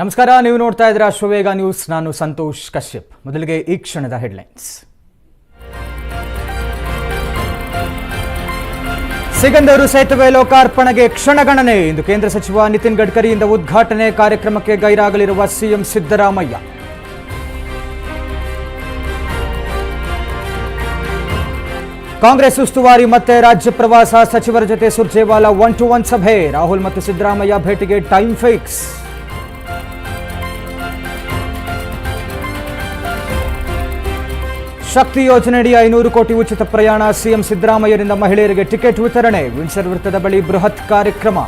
ನಮಸ್ಕಾರ, ನೀವು ನೋಡ್ತಾ ಇದ್ದೀರಾ ಅಶ್ವವೇಗ ನ್ಯೂಸ್. ನಾನು ಸಂತೋಷ್ ಕಶ್ಯಪ್. ಮೊದಲಿಗೆ ಈ ಕ್ಷಣದ ಹೆಡ್ಲೈನ್ಸ್. ಸಿಗಂದೂರು ಸೇತುವೆ ಲೋಕಾರ್ಪಣೆಗೆ ಕ್ಷಣಗಣನೆ ಇಂದು ಕೇಂದ್ರ ಸಚಿವ ನಿತಿನ್ ಗಡ್ಕರಿಯಿಂದ ಉದ್ಘಾಟನೆ ಕಾರ್ಯಕ್ರಮಕ್ಕೆ ಗೈರಾಗಲಿರುವ ಸಿಎಂ ಸಿದ್ದರಾಮಯ್ಯ. ಕಾಂಗ್ರೆಸ್ ಉಸ್ತುವಾರಿ ಮತ್ತೆ ರಾಜ್ಯ ಪ್ರವಾಸ ಸಚಿವರ ಜೊತೆ ಸುರ್ಜೇವಾಲಾ ಒನ್ ಟು ಒನ್ ಸಭೆ. ರಾಹುಲ್ ಮತ್ತು ಸಿದ್ದರಾಮಯ್ಯ ಭೇಟಿಗೆ ಟೈಮ್ ಫಿಕ್ಸ್. ಶಕ್ತಿ ಯೋಜನೆಯಡಿ ಐನೂರು ಕೋಟಿ ಉಚಿತ ಪ್ರಯಾಣ ಸಿಎಂ ಸಿದ್ದರಾಮಯ್ಯರಿಂದ ಮಹಿಳೆಯರಿಗೆ ಟಿಕೆಟ್ ವಿತರಣೆ. ವಿನ್ಸರ್ ವೃತ್ತದ ಬಳಿ ಬೃಹತ್ ಕಾರ್ಯಕ್ರಮ.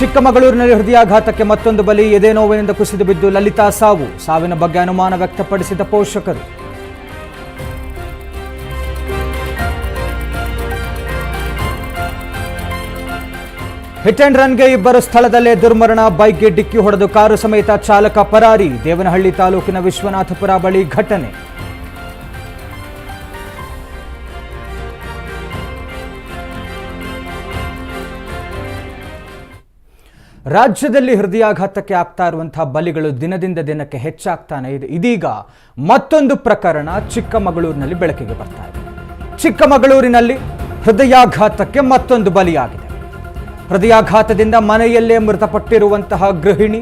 ಚಿಕ್ಕಮಗಳೂರಿನಲ್ಲಿ ಹೃದಯಾಘಾತಕ್ಕೆ ಮತ್ತೊಂದು ಬಲಿ. ಎದೆ ನೋವಿನಿಂದ ಕುಸಿದು ಬಿದ್ದು ಲಲಿತಾ ಸಾವು. ಸಾವಿನ ಬಗ್ಗೆ ಅನುಮಾನ ವ್ಯಕ್ತಪಡಿಸಿದ ಪೋಷಕರು. ಹಿಟ್ ಅಂಡ್ ರನ್ಗೆ ಇಬ್ಬರು ಸ್ಥಳದಲ್ಲೇ ದುರ್ಮರಣ, ಬೈಕ್ಗೆ ಡಿಕ್ಕಿ ಹೊಡೆದು ಕಾರು ಸಮೇತ ಚಾಲಕ ಪರಾರಿ, ದೇವನಹಳ್ಳಿ ತಾಲೂಕಿನ ವಿಶ್ವನಾಥಪುರ ಬಳಿ ಘಟನೆ. ರಾಜ್ಯದಲ್ಲಿ ಹೃದಯಾಘಾತಕ್ಕೆ ಆಗ್ತಾ ಇರುವಂತಹ ಬಲಿಗಳು ದಿನದಿಂದ ದಿನಕ್ಕೆ ಹೆಚ್ಚಾಗ್ತಾನೆ ಇದೆ. ಇದೀಗ ಮತ್ತೊಂದು ಪ್ರಕರಣ ಚಿಕ್ಕಮಗಳೂರಿನಲ್ಲಿ ಬೆಳಕಿಗೆ ಬರ್ತಾ ಇದೆ. ಚಿಕ್ಕಮಗಳೂರಿನಲ್ಲಿ ಹೃದಯಾಘಾತಕ್ಕೆ ಮತ್ತೊಂದು ಬಲಿಯಾಗಿದೆ. ಹೃದಯಾಘಾತದಿಂದ ಮನೆಯಲ್ಲೇ ಮೃತಪಟ್ಟಿರುವಂತಹ ಗೃಹಿಣಿ,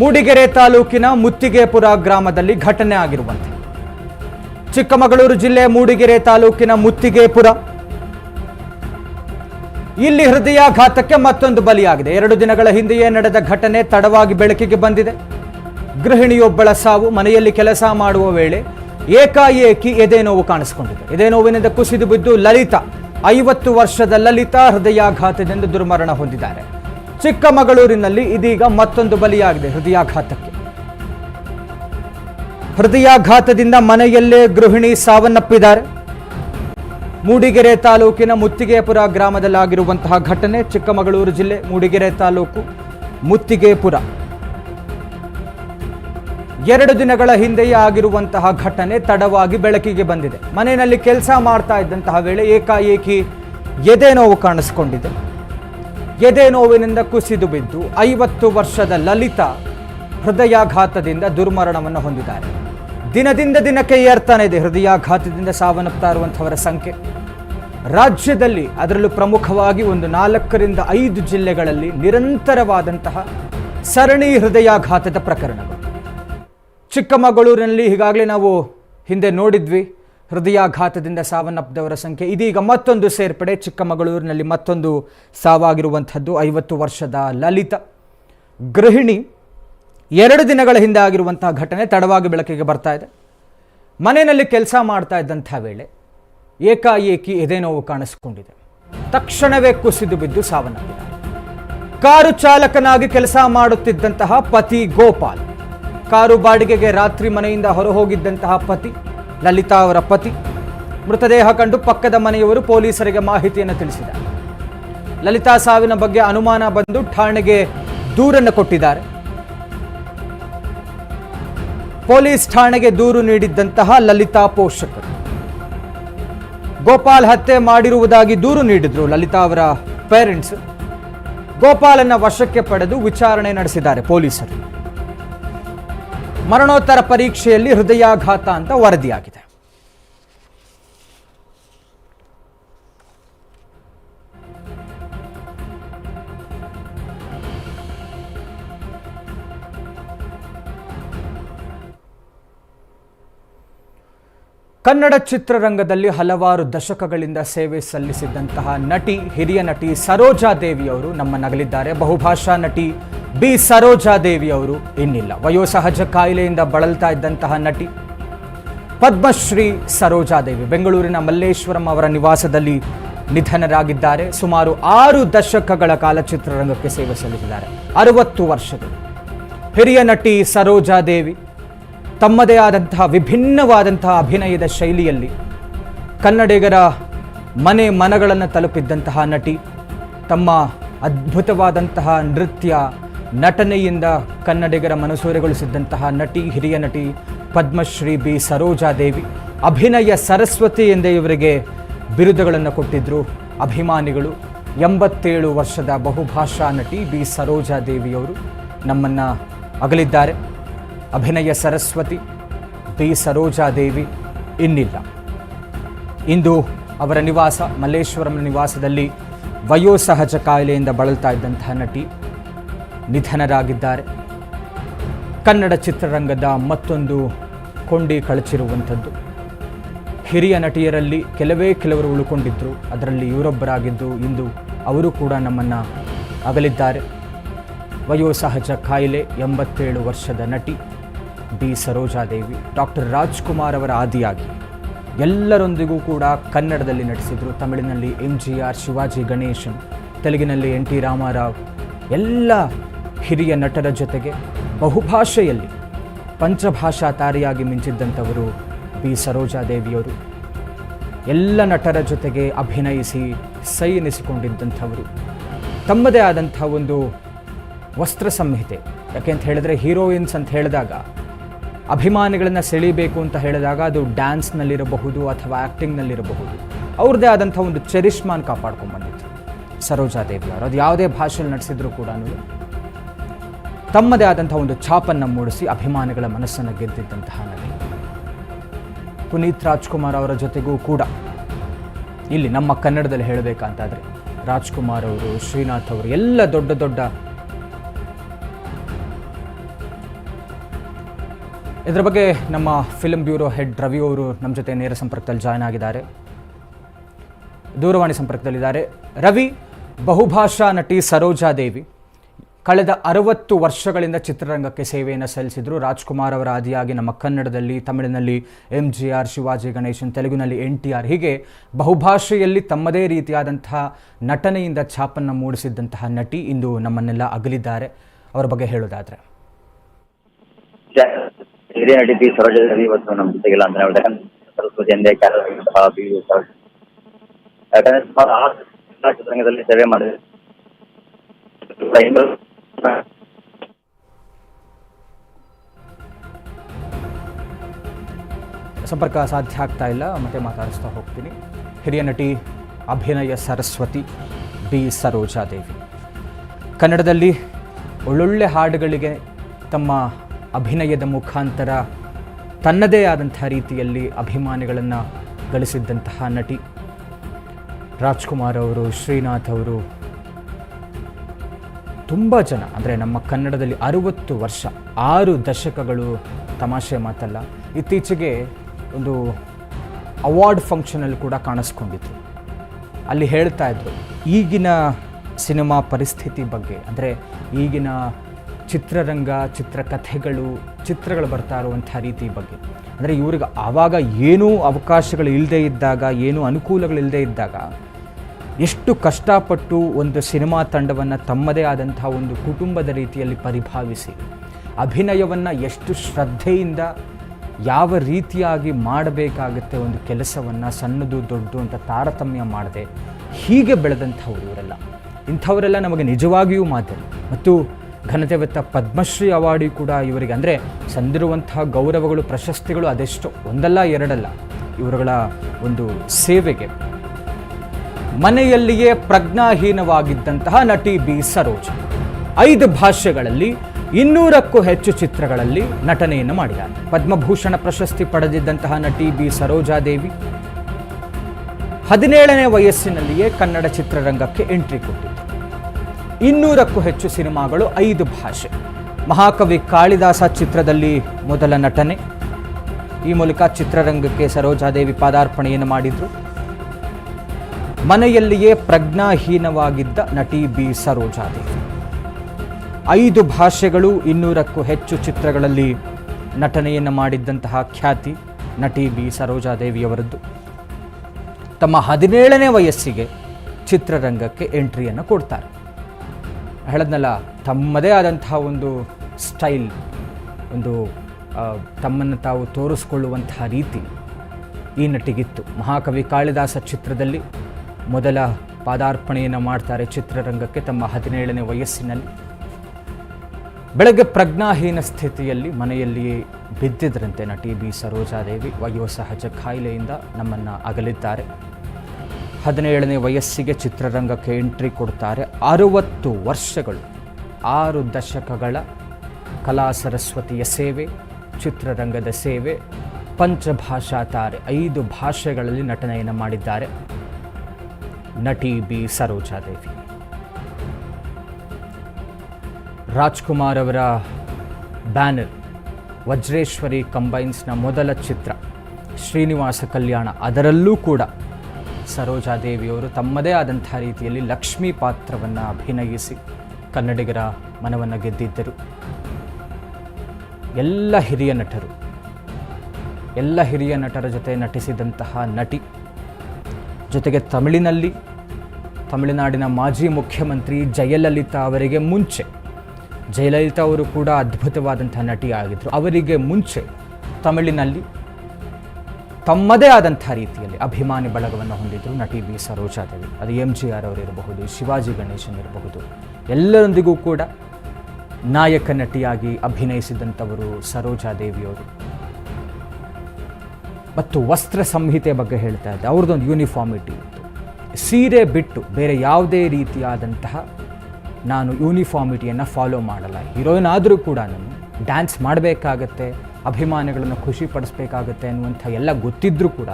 ಮೂಡಿಗೆರೆ ತಾಲೂಕಿನ ಮುತ್ತಿಗೆಪುರ ಗ್ರಾಮದಲ್ಲಿ ಘಟನೆ ಆಗಿರುವಂತೆ. ಚಿಕ್ಕಮಗಳೂರು ಜಿಲ್ಲೆ ಮೂಡಿಗೆರೆ ತಾಲೂಕಿನ ಮುತ್ತಿಗೆಪುರ. ಇಲ್ಲಿ ಹೃದಯಾಘಾತಕ್ಕೆ ಮತ್ತೊಂದು ಬಲಿಯಾಗಿದೆ. ಎರಡು ದಿನಗಳ ಹಿಂದೆಯೇ ನಡೆದ ಘಟನೆ ತಡವಾಗಿ ಬೆಳಕಿಗೆ ಬಂದಿದೆ. ಗೃಹಿಣಿಯೊಬ್ಬಳ ಸಾವು ಮನೆಯಲ್ಲಿ ಕೆಲಸ ಮಾಡುವ ವೇಳೆ ಏಕಾಏಕಿ ಎದೆ ನೋವು ಕಾಣಿಸಿಕೊಂಡಿದೆ. ಎದೆ ನೋವಿನಿಂದ ಕುಸಿದು ಬಿದ್ದು ಲಲಿತಾ ಐವತ್ತು ವರ್ಷದ ಲಲಿತಾ ಹೃದಯಾಘಾತದಿಂದ ದುರ್ಮರಣ ಹೊಂದಿದ್ದಾರೆ. ಚಿಕ್ಕಮಗಳೂರಿನಲ್ಲಿ ಇದೀಗ ಮತ್ತೊಂದು ಬಲಿಯಾಗಿದೆ ಹೃದಯಾಘಾತಕ್ಕೆ. ಹೃದಯಾಘಾತದಿಂದ ಮನೆಯಲ್ಲೇ ಗೃಹಿಣಿ ಸಾವನ್ನಪ್ಪಿದ್ದಾರೆ. ಮೂಡಿಗೆರೆ ತಾಲೂಕಿನ ಮುತ್ತಿಗೆಪುರ ಗ್ರಾಮದಲ್ಲಾಗಿರುವಂತಹ ಘಟನೆ ಚಿಕ್ಕಮಗಳೂರು ಜಿಲ್ಲೆ ಮೂಡಿಗೆರೆ ತಾಲೂಕು ಮುತ್ತಿಗೆಪುರ. ಎರಡು ದಿನಗಳ ಹಿಂದೆಯೇ ಆಗಿರುವಂತಹ ಘಟನೆ ತಡವಾಗಿ ಬೆಳಕಿಗೆ ಬಂದಿದೆ. ಮನೆಯಲ್ಲಿ ಕೆಲಸ ಮಾಡ್ತಾ ಇದ್ದಂತಹ ವೇಳೆ ಏಕಾಏಕಿ ಎದೆ ನೋವು ಕಾಣಿಸಿಕೊಂಡಿದೆ. ಎದೆ ನೋವಿನಿಂದ ಕುಸಿದು ಬಿದ್ದು ಐವತ್ತು ವರ್ಷದ ಲಲಿತಾ ಹೃದಯಾಘಾತದಿಂದ ದುರ್ಮರಣವನ್ನು ಹೊಂದಿದ್ದಾರೆ. ದಿನದಿಂದ ದಿನಕ್ಕೆ ಏರ್ತಾನೆ ಇದೆ ಹೃದಯಾಘಾತದಿಂದ ಸಾವನ್ನಪ್ತಾ ಇರುವಂಥವರ ಸಂಖ್ಯೆ. ರಾಜ್ಯದಲ್ಲಿ ಅದರಲ್ಲೂ ಪ್ರಮುಖವಾಗಿ ಒಂದು ನಾಲ್ಕರಿಂದ ಐದು ಜಿಲ್ಲೆಗಳಲ್ಲಿ ನಿರಂತರವಾದಂತಹ ಸರಣಿ ಹೃದಯಾಘಾತದ ಪ್ರಕರಣಗಳು. ಚಿಕ್ಕಮಗಳೂರಿನಲ್ಲಿ ಈಗಾಗಲೇ ನಾವು ಹಿಂದೆ ನೋಡಿದ್ವಿ. ಹೃದಯಾಘಾತದಿಂದ ಸಾವನ್ನಪ್ಪಿದವರ ಸಂಖ್ಯೆ. ಇದೀಗ ಮತ್ತೊಂದು ಸೇರ್ಪಡೆ. ಚಿಕ್ಕಮಗಳೂರಿನಲ್ಲಿ ಮತ್ತೊಂದು ಸಾವಾಗಿರುವಂಥದ್ದು ಐವತ್ತು ವರ್ಷದ ಲಲಿತ. ಗೃಹಿಣಿ ಎರಡು ದಿನಗಳ ಹಿಂದೆ ಆಗಿರುವಂತಹ ಘಟನೆ ತಡವಾಗಿ ಬೆಳಕಿಗೆ ಬರ್ತಾ ಇದೆ. ಮನೆಯಲ್ಲಿ ಕೆಲಸ ಮಾಡ್ತಾ ಇದ್ದಂಥ ವೇಳೆ ಏಕಾಏಕಿ ಎದೆ ನೋವು ಕಾಣಿಸಿಕೊಂಡಿದೆ. ತಕ್ಷಣವೇ ಕುಸಿದು ಬಿದ್ದು ಸಾವನ್ನಪ್ಪಿದ್ದಾರೆ ಕಾರು ಚಾಲಕನಾಗಿ ಕೆಲಸ ಮಾಡುತ್ತಿದ್ದಂತಹ ಪತಿ ಗೋಪಾಲ್ ಕಾರು ಬಾಡಿಗೆಗೆ ರಾತ್ರಿ ಮನೆಯಿಂದ ಹೊರಹೋಗಿದ್ದಂತಹ ಪತಿ, ಲಲಿತಾ ಅವರ ಪತಿ, ಮೃತದೇಹ ಕಂಡು ಪಕ್ಕದ ಮನೆಯವರು ಪೊಲೀಸರಿಗೆ ಮಾಹಿತಿಯನ್ನು ತಿಳಿಸಿದ್ದಾರೆ. ಲಲಿತಾ ಸಾವಿನ ಬಗ್ಗೆ ಅನುಮಾನ ಬಂದು ಠಾಣೆಗೆ ದೂರನ್ನು ಕೊಟ್ಟಿದ್ದಾರೆ. ಪೊಲೀಸ್ ಠಾಣೆಗೆ ದೂರು ನೀಡಿದ್ದಂತಹ ಲಲಿತಾ ಪೋಷಕರು. ಗೋಪಾಲ್ ಹತ್ಯೆ ಮಾಡಿರುವುದಾಗಿ ದೂರು ನೀಡಿದ್ರು ಲಲಿತಾ ಅವರ ಪೇರೆಂಟ್ಸ್. ಗೋಪಾಲನ್ನ ವಶಕ್ಕೆ ಪಡೆದು ವಿಚಾರಣೆ ನಡೆಸಿದ್ದಾರೆ ಪೊಲೀಸರು. ಮರಣೋತ್ತರ ಪರೀಕ್ಷೆಯಲ್ಲಿ ಹೃದಯಾಘಾತ ಅಂತ ವರದಿಯಾಗಿದೆ. ಕನ್ನಡ ಚಿತ್ರರಂಗದಲ್ಲಿ ಹಲವಾರು ದಶಕಗಳಿಂದ ಸೇವೆ ಸಲ್ಲಿಸಿದ್ದಂತಹ ನಟಿ, ಹಿರಿಯ ನಟಿ ಸರೋಜಾ ದೇವಿಯವರು ನಮ್ಮ ನಗಲಿದ್ದಾರೆ. ಬಹುಭಾಷಾ ನಟಿ ಬಿ ಸರೋಜಾ ದೇವಿಯವರು ಇನ್ನಿಲ್ಲ. ವಯೋಸಹಜ ಕಾಯಿಲೆಯಿಂದ ಬಳಲ್ತಾ ಇದ್ದಂತಹ ನಟಿ ಪದ್ಮಶ್ರೀ ಸರೋಜಾದೇವಿ ಬೆಂಗಳೂರಿನ ಮಲ್ಲೇಶ್ವರಂ ಅವರ ನಿವಾಸದಲ್ಲಿ ನಿಧನರಾಗಿದ್ದಾರೆ. ಸುಮಾರು ಆರು ದಶಕಗಳ ಕಾಲ ಚಿತ್ರರಂಗಕ್ಕೆ ಸೇವೆ ಸಲ್ಲಿಸಿದ್ದಾರೆ. ಅರವತ್ತು ವರ್ಷಗಳು. ಹಿರಿಯ ನಟಿ ಸರೋಜಾದೇವಿ ತಮ್ಮದೇ ಆದಂತಹ ವಿಭಿನ್ನವಾದಂತಹ ಅಭಿನಯದ ಶೈಲಿಯಲ್ಲಿ ಕನ್ನಡಿಗರ ಮನೆ ಮನಗಳನ್ನು ತಲುಪಿದ್ದಂತಹ ನಟಿ, ತಮ್ಮ ಅದ್ಭುತವಾದಂತಹ ನೃತ್ಯ ನಟನೆಯಿಂದ ಕನ್ನಡಿಗರ ಮನಸೂರೆಗೊಳಿಸಿದ್ದಂತಹ ನಟಿ, ಹಿರಿಯ ನಟಿ ಪದ್ಮಶ್ರೀ ಬಿ. ಸರೋಜಾದೇವಿ ಅಭಿನಯ ಸರಸ್ವತಿ ಎಂದೇ ಇವರಿಗೆ ಬಿರುದುಗಳನ್ನು ಕೊಟ್ಟಿದ್ದರು ಅಭಿಮಾನಿಗಳು. ಎಂಬತ್ತೇಳು ವರ್ಷದ ಬಹುಭಾಷಾ ನಟಿ ಬಿ. ಸರೋಜಾದೇವಿಯವರು ನಮ್ಮನ್ನು ಅಗಲಿದ್ದಾರೆ. ಅಭಿನಯ ಸರಸ್ವತಿ ಸರೋಜಾ ದೇವಿ ಇನ್ನಿಲ್ಲ. ಇಂದು ಅವರ ನಿವಾಸ ಮಲ್ಲೇಶ್ವರಂ ನಿವಾಸದಲ್ಲಿ ವಯೋಸಹಜ ಕಾಯಿಲೆಯಿಂದ ಬಳಲ್ತಾ ಇದ್ದಂತಹ ನಟಿ ನಿಧನರಾಗಿದ್ದಾರೆ. ಕನ್ನಡ ಚಿತ್ರರಂಗದ ಮತ್ತೊಂದು ಕೊಂಡಿ ಕಳಚಿರುವಂಥದ್ದು. ಹಿರಿಯ ನಟಿಯರಲ್ಲಿ ಕೆಲವೇ ಕೆಲವರು ಉಳ್ಕೊಂಡಿದ್ದರು ಅದರಲ್ಲಿ ಇವರೊಬ್ಬರಾಗಿದ್ದು ಇಂದು ಅವರು ಕೂಡ ನಮ್ಮನ್ನು ಅಗಲಿದ್ದಾರೆ. ವಯೋಸಹಜ ಕಾಯಿಲೆ ಎಂಬತ್ತೇಳು ವರ್ಷದ ನಟಿ. ಬಿ. ಸರೋಜಾದೇವಿ, ಡಾಕ್ಟರ್ ರಾಜ್ಕುಮಾರ್ ಅವರ ಆದಿಯಾಗಿ. ಎಲ್ಲರೊಂದಿಗೂ ಕೂಡ ಕನ್ನಡದಲ್ಲಿ ನಟಿಸಿದರು ತಮಿಳಿನಲ್ಲಿ M G R, Shivaji Ganesan, ತೆಲುಗಿನಲ್ಲಿ ಎನ್ ಟಿ ರಾಮಾರಾವ್. ಎಲ್ಲ ಹಿರಿಯ ನಟರ ಜೊತೆಗೆ ಬಹುಭಾಷೆಯಲ್ಲಿ ಪಂಚಭಾಷಾ ತಾರೆಯಾಗಿ ಮಿಂಚಿದ್ದಂಥವರು ಬಿ. ಸರೋಜಾದೇವಿಯವರು. ಎಲ್ಲ ನಟರ ಜೊತೆಗೆ ಅಭಿನಯಿಸಿ ಸೈ ಎನಿಸಿಕೊಂಡಿದ್ದಂಥವರು ತಮ್ಮದೇ ಆದಂಥ ಒಂದು ವಸ್ತ್ರ ಸಂಹಿತೆ. ಯಾಕೆ ಅಂತ ಹೇಳಿದ್ರೆ ಹೀರೋಯಿನ್ಸ್ ಅಂತ ಹೇಳಿದಾಗ ಅಭಿಮಾನಿಗಳನ್ನು ಸೆಳೀಬೇಕು ಅಂತ ಹೇಳಿದಾಗ ಅದು ಡ್ಯಾನ್ಸ್ನಲ್ಲಿರಬಹುದು ಅಥವಾ ಆ್ಯಕ್ಟಿಂಗ್ನಲ್ಲಿರಬಹುದು ಅವ್ರದ್ದೇ ಆದಂಥ ಒಂದು ಚರಿಷ್ಮಾನ್ ಕಾಪಾಡ್ಕೊಂಡು ಬಂದಿತ್ತು ಸರೋಜಾದೇವಿ ಅವರು. ಅದು ಯಾವುದೇ ಭಾಷೆಯಲ್ಲಿ ನಡೆಸಿದ್ರು ಕೂಡ ತಮ್ಮದೇ ಆದಂಥ ಒಂದು ಛಾಪನ್ನು ಮೂಡಿಸಿ ಅಭಿಮಾನಿಗಳ ಮನಸ್ಸನ್ನು ಗೆದ್ದಿದ್ದಂತಹ ನಟಿ. ಪುನೀತ್ ರಾಜ್ಕುಮಾರ್ ಅವರ ಜೊತೆಗೂ ಕೂಡ ಇಲ್ಲಿ ನಮ್ಮ ಕನ್ನಡದಲ್ಲಿ ಹೇಳಬೇಕಂತಾದ್ರೆ ರಾಜ್ಕುಮಾರ್ ಅವರು, ಶ್ರೀನಾಥ್ ಅವರು ಎಲ್ಲ ದೊಡ್ಡ ದೊಡ್ಡ ಇದರ ಬಗ್ಗೆ ನಮ್ಮ ಫಿಲ್ಮ್ ಬ್ಯೂರೋ ಹೆಡ್ ರವಿ ಅವರು ನಮ್ಮ ಜೊತೆ ನೇರ ಸಂಪರ್ಕದಲ್ಲಿ ಜಾಯ್ನ್ ಆಗಿದ್ದಾರೆ. ದೂರವಾಣಿ ಸಂಪರ್ಕದಲ್ಲಿದ್ದಾರೆ. ರವಿ, ಬಹುಭಾಷಾ ನಟಿ ಸರೋಜಾ ದೇವಿ, ಕಳೆದ ಅರವತ್ತು ವರ್ಷಗಳಿಂದ ಚಿತ್ರರಂಗಕ್ಕೆ ಸೇವೆಯನ್ನು ಸಲ್ಲಿಸಿದರು. ರಾಜ್ಕುಮಾರ್ ಅವರ ಆದಿಯಾಗಿ ನಮ್ಮ ಕನ್ನಡದಲ್ಲಿ, ತಮಿಳಿನಲ್ಲಿ M G R Shivaji Ganesan, ತೆಲುಗಿನಲ್ಲಿ ಎನ್ ಟಿ ಆರ್ ಹೀಗೆ ಬಹುಭಾಷೆಯಲ್ಲಿ ತಮ್ಮದೇ ರೀತಿಯಾದಂತಹ ನಟನೆಯಿಂದ ಛಾಪನ್ನು ಮೂಡಿಸಿದ್ದಂತಹ ನಟಿ ಇಂದು ನಮ್ಮನ್ನೆಲ್ಲ ಅಗಲಿದ್ದಾರೆ. ಅವರ ಬಗ್ಗೆ ಹೇಳೋದಾದ್ರೆ. ಹಿರಿಯ ಪಿ ಸರೋಜಾದೇವಿ ಇವತ್ತು ನಮ್ಮ ಜೊತೆಗಿಲ್ಲ ಅಂತ ಹೇಳಿದ್ರೆ ಸರಸ್ವತಿ ಎಂದೇ ಪಿ ಸರೋಜ ಯಾಕಂದ್ರೆ ಸುಮಾರು ಆರು ಚಿತ್ರರಂಗದಲ್ಲಿ ಸೇವೆ ಮಾಡಿದೆ ಸಂಪರ್ಕ ಸಾಧ್ಯ ಆಗ್ತಾ ಇಲ್ಲ, ಮತ್ತೆ ಮಾತಾಡಿಸ್ತಾ ಹೋಗ್ತೀನಿ. ಹಿರಿಯ ನಟಿ ಅಭಿನಯ ಸರಸ್ವತಿ ಬಿ. ಸರೋಜಾದೇವಿ. ಕನ್ನಡದಲ್ಲಿ ಒಳ್ಳೊಳ್ಳೆ ಹಾಡುಗಳಿಗೆ ತಮ್ಮ ಅಭಿನಯದ ಮುಖಾಂತರ ತನ್ನದೇ ಆದಂತಹ ರೀತಿಯಲ್ಲಿ ಅಭಿಮಾನಿಗಳನ್ನು ಗಳಿಸಿದ್ದಂತಹ ನಟಿ ರಾಜ್ಕುಮಾರ್ ಅವರು, ಶ್ರೀನಾಥ್ ಅವರು. ತುಂಬ ಜನ, ಅಂದರೆ ನಮ್ಮ ಕನ್ನಡದಲ್ಲಿ ಅರುವತ್ತು ವರ್ಷ, ಆರು ದಶಕಗಳು ತಮಾಷೆ ಮಾತಲ್ಲ, ಇತ್ತೀಚೆಗೆ ಒಂದು ಅವಾರ್ಡ್ ಫಂಕ್ಷನಲ್ಲಿ ಕೂಡ ಕಾಣಿಸ್ಕೊಂಡಿತ್ತು ಅಲ್ಲಿ ಹೇಳ್ತಾ ಇದ್ರು, ಈಗಿನ ಸಿನಿಮಾ ಪರಿಸ್ಥಿತಿ ಬಗ್ಗೆ, ಅಂದರೆ ಈಗಿನ ಚಿತ್ರರಂಗ, ಚಿತ್ರಕಥೆಗಳು, ಚಿತ್ರಗಳು ಬರ್ತಾ ಇರುವಂಥ ರೀತಿ ಬಗ್ಗೆ. ಅಂದರೆ ಇವ್ರಿಗೆ ಆವಾಗ ಏನೂ ಅವಕಾಶಗಳು ಇಲ್ಲದೆ ಇದ್ದಾಗ, ಏನೂ ಅನುಕೂಲಗಳಿಲ್ಲದೆ ಇದ್ದಾಗ, ಎಷ್ಟು ಕಷ್ಟಪಟ್ಟು ಒಂದು ಸಿನಿಮಾ ತಂಡವನ್ನು ತಮ್ಮದೇ ಆದಂಥ ಒಂದು ಕುಟುಂಬದ ರೀತಿಯಲ್ಲಿ ಪರಿಭಾವಿಸಿ, ಅಭಿನಯವನ್ನು ಎಷ್ಟು ಶ್ರದ್ಧೆಯಿಂದ ಯಾವ ರೀತಿಯಾಗಿ ಮಾಡಬೇಕಾಗುತ್ತೆ ಒಂದು ಕೆಲಸವನ್ನು, ಸಣ್ಣದು, ದೊಡ್ಡದು ಅಂತ ತಾರತಮ್ಯ ಮಾಡದೆ ಹೀಗೆ ಬೆಳೆದಂಥವ್ರು ಇವರೆಲ್ಲ. ಇಂಥವರೆಲ್ಲ ನಮಗೆ ನಿಜವಾಗಿಯೂ ಮಾದರಿ ಮತ್ತು ಘನತೆವೆತ್ತ ಪದ್ಮಶ್ರೀ ಅವಾರ್ಡಿ ಕೂಡ ಇವರಿಗೆ. ಅಂದರೆ ಸಂದಿರುವಂತಹ ಗೌರವಗಳು, ಪ್ರಶಸ್ತಿಗಳು ಅದೆಷ್ಟು? ಒಂದಲ್ಲ, ಎರಡಲ್ಲ? ಇವರುಗಳ ಒಂದು ಸೇವೆಗೆ. ಮನೆಯಲ್ಲಿಯೇ ಪ್ರಜ್ಞಾಹೀನವಾಗಿದ್ದಂತಹ ನಟಿ ಬಿ. ಸರೋಜ್. ಐದು ಭಾಷೆಗಳಲ್ಲಿ ಇನ್ನೂರಕ್ಕೂ ಹೆಚ್ಚು ಚಿತ್ರಗಳಲ್ಲಿ ನಟನೆಯನ್ನು ಮಾಡಿದ್ದಾರೆ. ಪದ್ಮಭೂಷಣ ಪ್ರಶಸ್ತಿ ಪಡೆದಿದ್ದಂತಹ ನಟಿ ಬಿ. ಸರೋಜಾದೇವಿ. ಹದಿನೇಳನೇ ವಯಸ್ಸಿನಲ್ಲಿಯೇ ಕನ್ನಡ ಚಿತ್ರರಂಗಕ್ಕೆ ಎಂಟ್ರಿ ಕೊಟ್ಟಿದ್ದು ಇನ್ನೂರಕ್ಕೂ ಹೆಚ್ಚು ಸಿನಿಮಾಗಳು ಐದು ಭಾಷೆ. ಮಹಾಕವಿ ಕಾಳಿದಾಸ ಚಿತ್ರದಲ್ಲಿ ಮೊದಲ ನಟನೆ. ಈ ಮೂಲಕ ಚಿತ್ರರಂಗಕ್ಕೆ ಸರೋಜಾದೇವಿ ಪಾದಾರ್ಪಣೆಯನ್ನು ಮಾಡಿದ್ರು. ಮನೆಯಲ್ಲಿಯೇ ಪ್ರಜ್ಞಾಹೀನವಾಗಿದ್ದ ನಟಿ ಬಿ ಸರೋಜಾದೇವಿ. ಐದು ಭಾಷೆಗಳು ಇನ್ನೂರಕ್ಕೂ ಹೆಚ್ಚು ಚಿತ್ರಗಳಲ್ಲಿ ನಟನೆಯನ್ನು ಮಾಡಿದ್ದಂತಹ ಖ್ಯಾತಿ ನಟಿ ಬಿ ಸರೋಜಾದೇವಿಯವರದ್ದು. ತಮ್ಮ ಹದಿನೇಳನೇ ವಯಸ್ಸಿಗೆ ಚಿತ್ರರಂಗಕ್ಕೆ ಎಂಟ್ರಿಯನ್ನು ಕೊಡ್ತಾರೆ. ಹೇಳದ್ನಲ್ಲ, ತಮ್ಮದೇ ಆದಂತಹ ಒಂದು ಸ್ಟೈಲ್, ಒಂದು ತಮ್ಮನ್ನು ತಾವು ತೋರಿಸ್ಕೊಳ್ಳುವಂತಹ ರೀತಿ ಈ ನಟಿಗಿತ್ತು. ಮಹಾಕವಿ ಕಾಳಿದಾಸ ಚಿತ್ರದಲ್ಲಿ ಮೊದಲ ಪಾದಾರ್ಪಣೆಯನ್ನು ಮಾಡ್ತಾರೆ ಚಿತ್ರರಂಗಕ್ಕೆ ತಮ್ಮ ಹದಿನೇಳನೇ ವಯಸ್ಸಿನಲ್ಲಿ. ಬೆಳಗ್ಗೆ ಪ್ರಜ್ಞಾಹೀನ ಸ್ಥಿತಿಯಲ್ಲಿ ಮನೆಯಲ್ಲಿಯೇ ಬಿದ್ದಿದ್ರಂತೆ ನಟಿ ಬಿ. ಸರೋಜಾದೇವಿ. ವಯೋಸಹಜ ಕಾಯಿಲೆಯಿಂದ ನಮ್ಮನ್ನು ಅಗಲಿದ್ದಾರೆ. ಹದಿನೇಳನೇ ವಯಸ್ಸಿಗೆ ಚಿತ್ರರಂಗಕ್ಕೆ ಎಂಟ್ರಿ ಕೊಡ್ತಾರೆ. ಅರುವತ್ತು ವರ್ಷಗಳು, ಆರು ದಶಕಗಳ ಕಲಾ ಸರಸ್ವತಿಯ ಸೇವೆ, ಚಿತ್ರರಂಗದ ಸೇವೆ, ಪಂಚಭಾಷಾ ತಾರೆ. ಐದು ಭಾಷೆಗಳಲ್ಲಿ ನಟನೆಯನ್ನು ಮಾಡಿದ್ದಾರೆ. ನಟಿ ಬಿ. ಸರೋಜಾದೇವಿ ರಾಜ್ಕುಮಾರ್ ಅವರ ಬ್ಯಾನರ್, ವಜ್ರೇಶ್ವರಿ ಕಂಬೈನ್ಸ್ನ ಮೊದಲ ಚಿತ್ರ, ಶ್ರೀನಿವಾಸ ಕಲ್ಯಾಣ. ಅದರಲ್ಲೂ ಕೂಡ ಸರೋಜಾದೇವಿಯವರು ತಮ್ಮದೇ ಆದಂಥ ರೀತಿಯಲ್ಲಿ ಲಕ್ಷ್ಮಿ ಪಾತ್ರವನ್ನು ಅಭಿನಯಿಸಿ ಕನ್ನಡಿಗರ ಮನವನ್ನು ಗೆದ್ದಿದ್ದರು. ಎಲ್ಲ ಹಿರಿಯ ನಟರು, ಎಲ್ಲ ಹಿರಿಯ ನಟರ ಜೊತೆ ನಟಿಸಿದಂತಹ ನಟಿ, ಜೊತೆಗೆ ತಮಿಳಿನಲ್ಲಿ, ತಮಿಳುನಾಡಿನ ಮಾಜಿ ಮುಖ್ಯಮಂತ್ರಿ ಜಯಲಲಿತಾ ಅವರಿಗೆ ಮುಂಚೆ, ಜಯಲಲಿತಾ ಅವರು ಕೂಡ ಅದ್ಭುತವಾದಂಥ ನಟಿ ಆಗಿದ್ದರು ಅವರಿಗೆ ಮುಂಚೆ ತಮಿಳಿನಲ್ಲಿ ತಮ್ಮದೇ ಆದಂಥ ರೀತಿಯಲ್ಲಿ ಅಭಿಮಾನಿ ಬಳಗವನ್ನು ಹೊಂದಿದ್ದರು ನಟಿ ಬಿ ಸರೋಜಾದೇವಿ. ಅದು ಎಂ ಜಿ ಆರ್ ಅವರಿರಬಹುದು, ಶಿವಾಜಿ ಗಣೇಶನ್ ಇರಬಹುದು. ಎಲ್ಲರೊಂದಿಗೂ ಕೂಡ ನಾಯಕ ನಟಿಯಾಗಿ ಅಭಿನಯಿಸಿದಂಥವರು ಸರೋಜಾದೇವಿಯವರು. ಮತ್ತು ವಸ್ತ್ರ ಸಂಹಿತೆ ಬಗ್ಗೆ ಹೇಳ್ತಾ ಇದ್ದೆ, ಅವ್ರದ್ದೊಂದು ಯೂನಿಫಾರ್ಮಿಟಿ ಇತ್ತು. ಸೀರೆ ಬಿಟ್ಟು ಬೇರೆ ಯಾವುದೇ ರೀತಿಯಾದಂತಹ ನಾನು ಯೂನಿಫಾರ್ಮಿಟಿಯನ್ನು ಫಾಲೋ ಮಾಡಲ್ಲ. ಹೀರೋಯಿನ್ ಆದರೂ ಕೂಡ ನಾನು ಡ್ಯಾನ್ಸ್ ಮಾಡಬೇಕಾಗತ್ತೆ ಅಭಿಮಾನಿಗಳನ್ನು ಖುಷಿಪಡಿಸ್ಬೇಕಾಗತ್ತೆ ಅನ್ನುವಂಥ ಎಲ್ಲ ಗೊತ್ತಿದ್ದರೂ ಕೂಡ